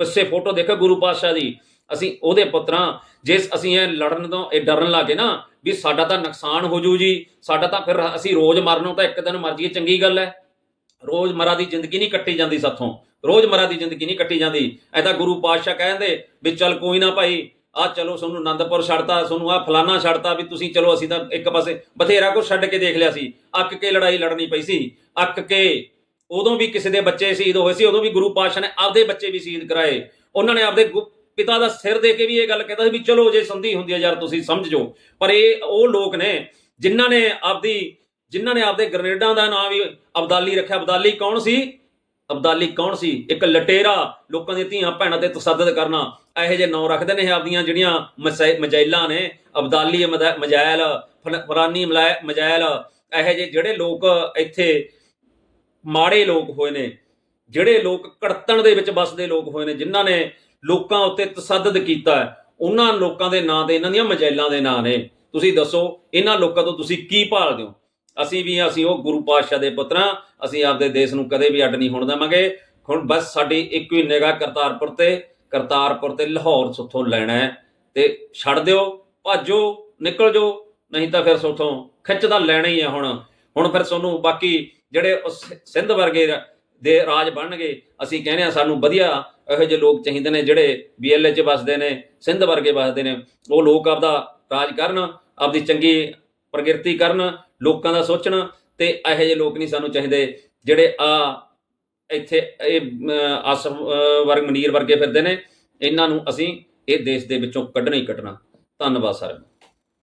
ਪਿੱਛੇ ਫੋਟੋ ਦੇਖੋ ਗੁਰੂ ਪਾਤਸ਼ਾਹ ਦੀ। ਅਸੀਂ ਉਹਦੇ ਪੁੱਤਰਾਂ ਜੇ ਅਸੀਂ ਇਹ ਲੜਨ ਤੋਂ, ਇਹ ਡਰਨ ਲੱਗੇ ਨਾ ਵੀ ਸਾਡਾ ਤਾਂ ਨੁਕਸਾਨ ਹੋ ਜੂ ਜੀ, ਸਾਡਾ ਤਾਂ ਫਿਰ ਅਸੀਂ ਰੋਜ਼ ਮਰਨੋਂ ਤਾਂ ਇੱਕ ਦਿਨ ਮਰ ਜਾਈਏ, ਚੰਗੀ ਗੱਲ ਹੈ। ਰੋਜ਼ ਮਰਾ ਦੀ ਜ਼ਿੰਦਗੀ ਨਹੀਂ ਕੱਟੀ ਜਾਂਦੀ ਸਾਥੋਂ। ਰੋਜ਼ ਮਰਾ ਦੀ ਜ਼ਿੰਦਗੀ ਨਹੀਂ ਕੱਟੀ ਜਾਂਦੀ। ਐ ਤਾਂ ਗੁਰੂ ਪਾਤਸ਼ਾਹ ਕਹਿੰਦੇ ਵੀ ਚੱਲ ਕੋਈ ਨਾ ਭਾਈ ਆ ਚਲੋ ਤੁਹਾਨੂੰ ਆਨੰਦਪੁਰ ਛੱਡਤਾ ਤੁਹਾਨੂੰ ਆ ਫਲਾਨਾ ਛੱਡਤਾ ਵੀ ਤੁਸੀਂ ਚਲੋ ਅਸੀਂ ਤਾਂ ਇੱਕ ਪਾਸੇ ਬਥੇਰਾ ਕੁਝ ਛੱਡ ਕੇ ਦੇਖ ਲਿਆ ਸੀ। ਅੱਕ ਕੇ ਲੜਾਈ ਲੜਨੀ ਪਈ ਸੀ। ਅੱਕ ਕੇ ਉਦੋਂ ਵੀ ਕਿਸੇ ਦੇ ਬੱਚੇ ਸ਼ਹੀਦ ਹੋਏ ਸੀ, ਉਦੋਂ ਵੀ ਗੁਰੂ ਪਾਤਸ਼ਾਹ ਨੇ ਆਪਦੇ ਬੱਚੇ ਵੀ ਸ਼ਹੀਦ ਕਰਾਏ। ਉਹਨਾਂ ਨੇ ਆਪਦੇ ਗੁ- ਪਿਤਾ ਦਾ ਸਿਰ ਦੇ ਕੇ ਵੀ ਇਹ ਗੱਲ ਕਹਿੰਦਾ ਸੀ ਵੀ ਚਲੋ ਜੇ ਸੰਧੀ ਹੁੰਦੀ ਹੈ ਯਾਰ ਤੁਸੀਂ ਸਮਝ ਜਾਓ। ਪਰ ਇਹ ਉਹ ਲੋਕ ਨੇ ਜਿਨ੍ਹਾਂ ਨੇ ਆਪਦੀ ਜਿਨ੍ਹਾਂ ਨੇ ਆਪਦੇ ਗ੍ਰਨੇਡਾਂ ਦਾ ਨਾਮ ਵੀ ਅਬਦਾਲੀ ਰੱਖਿਆ। ਅਬਦਾਲੀ ਕੌਣ ਸੀ? ਅਬਦਾਲੀ ਕੌਣ ਸੀ? ਇੱਕ ਲਟੇਰਾ ਲੋਕਾਂ ਦੀਆਂ ਧੀਆਂ ਭੈਣਾਂ ਤੇ ਤਸੱਦਦ ਕਰਨਾ। ਇਹੋ ਜਿਹੇ ਨਾਂ ਰੱਖਦੇ ਨੇ ਇਹ ਆਪਦੀਆਂ ਜਿਹੜੀਆਂ ਮਸੈ- ਮਜੈਲਾਂ ਨੇ। ਅਬਦਾਲੀ, ਮਦਾ- ਮਜੈਲ ਫਲ- ਫਲਾਨੀ ਮਲਾਇ ਮਜੈਲ ਇਹੋ ਜਿਹੇ ਜਿਹੜੇ ਲੋਕ ਇੱਥੇ ਮਾੜੇ ਲੋਕ ਹੋਏ ਨੇ, ਜਿਹੜੇ ਲੋਕ ਕੜਤਣ ਦੇ ਵਿੱਚ ਵੱਸਦੇ ਲੋਕ ਹੋਏ ਨੇ, ਜਿਨ੍ਹਾਂ ਨੇ ਲੋਕਾਂ ਉੱਤੇ ਤਸੱਦਦ ਕੀਤਾ ਹੈ, ਉਹਨਾਂ ਲੋਕਾਂ ਦੇ ਨਾਂ ਤੇ ਇਹਨਾਂ ਦੀਆਂ ਮਜੈਲਾਂ ਦੇ ਨਾਂ ਨੇ। ਤੁਸੀਂ ਦੱਸੋ ਇਹਨਾਂ ਲੋਕਾਂ ਤੋਂ ਤੁਸੀਂ ਕੀ ਭਾਲਦੇ ਹੋ? ਅਸੀਂ ਵੀ ਅਸੀਂ ਉਹ ਗੁਰੂ ਪਾਤਸ਼ਾਹ ਦੇ ਪੁੱਤਰਾਂ ਅਸੀਂ ਆਪਦੇ ਦੇਸ਼ ਨੂੰ ਕਦੇ ਵੀ ਅੱਡ ਨਹੀਂ ਹੋਣ ਦੇਵਾਂਗੇ। ਹੁਣ ਬਸ ਸਾਡੀ ਇੱਕੋ ਹੀ ਨਿਗਾਹ ਕਰਤਾਰਪੁਰ ਤੇ ਕਰਤਾਰਪੁਰ ਤੇ ਲਾਹੌਰ ਸੁੱਥੋਂ ਲੈਣਾ ਹੈ। ਤੇ ਛੱਡ ਦਿਓ ਭਾਜੋ ਨਿਕਲ ਜਾਓ। ਨਹੀਂ ਤਾਂ ਫਿਰ ਸੁੱਥੋਂ ਖਿੱਚ ਤਾਂ ਲੈਣਾ ਹੀ ਹੈ ਹੁਣ। ਹੁਣ ਫਿਰ ਤੁਹਾਨੂੰ ਬਾਕੀ ਜਿਹੜੇ ਸਿੰਧ ਵਰਗੇ ਦੇ ਰਾਜ ਬਣਨਗੇ। ਅਸੀਂ ਕਹਿੰਦੇ ਆ ਸਾਨੂੰ ਵਧੀਆ ਇਹੋ ਜਿਹੇ ਲੋਕ ਚਾਹੀਦੇ ਨੇ ਜਿਹੜੇ ਬੀਐਲਏ 'ਚ ਵੱਸਦੇ ਨੇ, ਸਿੰਧ ਵਰਗੇ ਵੱਸਦੇ ਨੇ। ਉਹ ਲੋਕ ਆਪਦਾ ਰਾਜ ਕਰਨ, ਆਪਦੀ ਚੰਗੀ ਪ੍ਰਕਿਰਤੀ ਕਰਨ, ਲੋਕਾਂ ਦਾ ਸੋਚਣ ਤੇ ਇਹੋ ਜਿਹੇ ਲੋਕ ਨਹੀਂ ਸਾਨੂੰ ਚਾਹੀਦੇ ਜਿਹੜੇ ਆ ਇੱਥੇ ਇਹ ਆਸ ਵਰਗ, ਮਨੀਰ ਵਰਗੇ ਫਿਰਦੇ ਨੇ। ਇਹਨਾਂ ਨੂੰ ਅਸੀਂ ਇਹ ਦੇਸ਼ ਦੇ ਵਿੱਚੋਂ ਕੱਢਣਾ ਹੀ ਕੱਢਣਾ। ਧੰਨਵਾਦ ਸਰ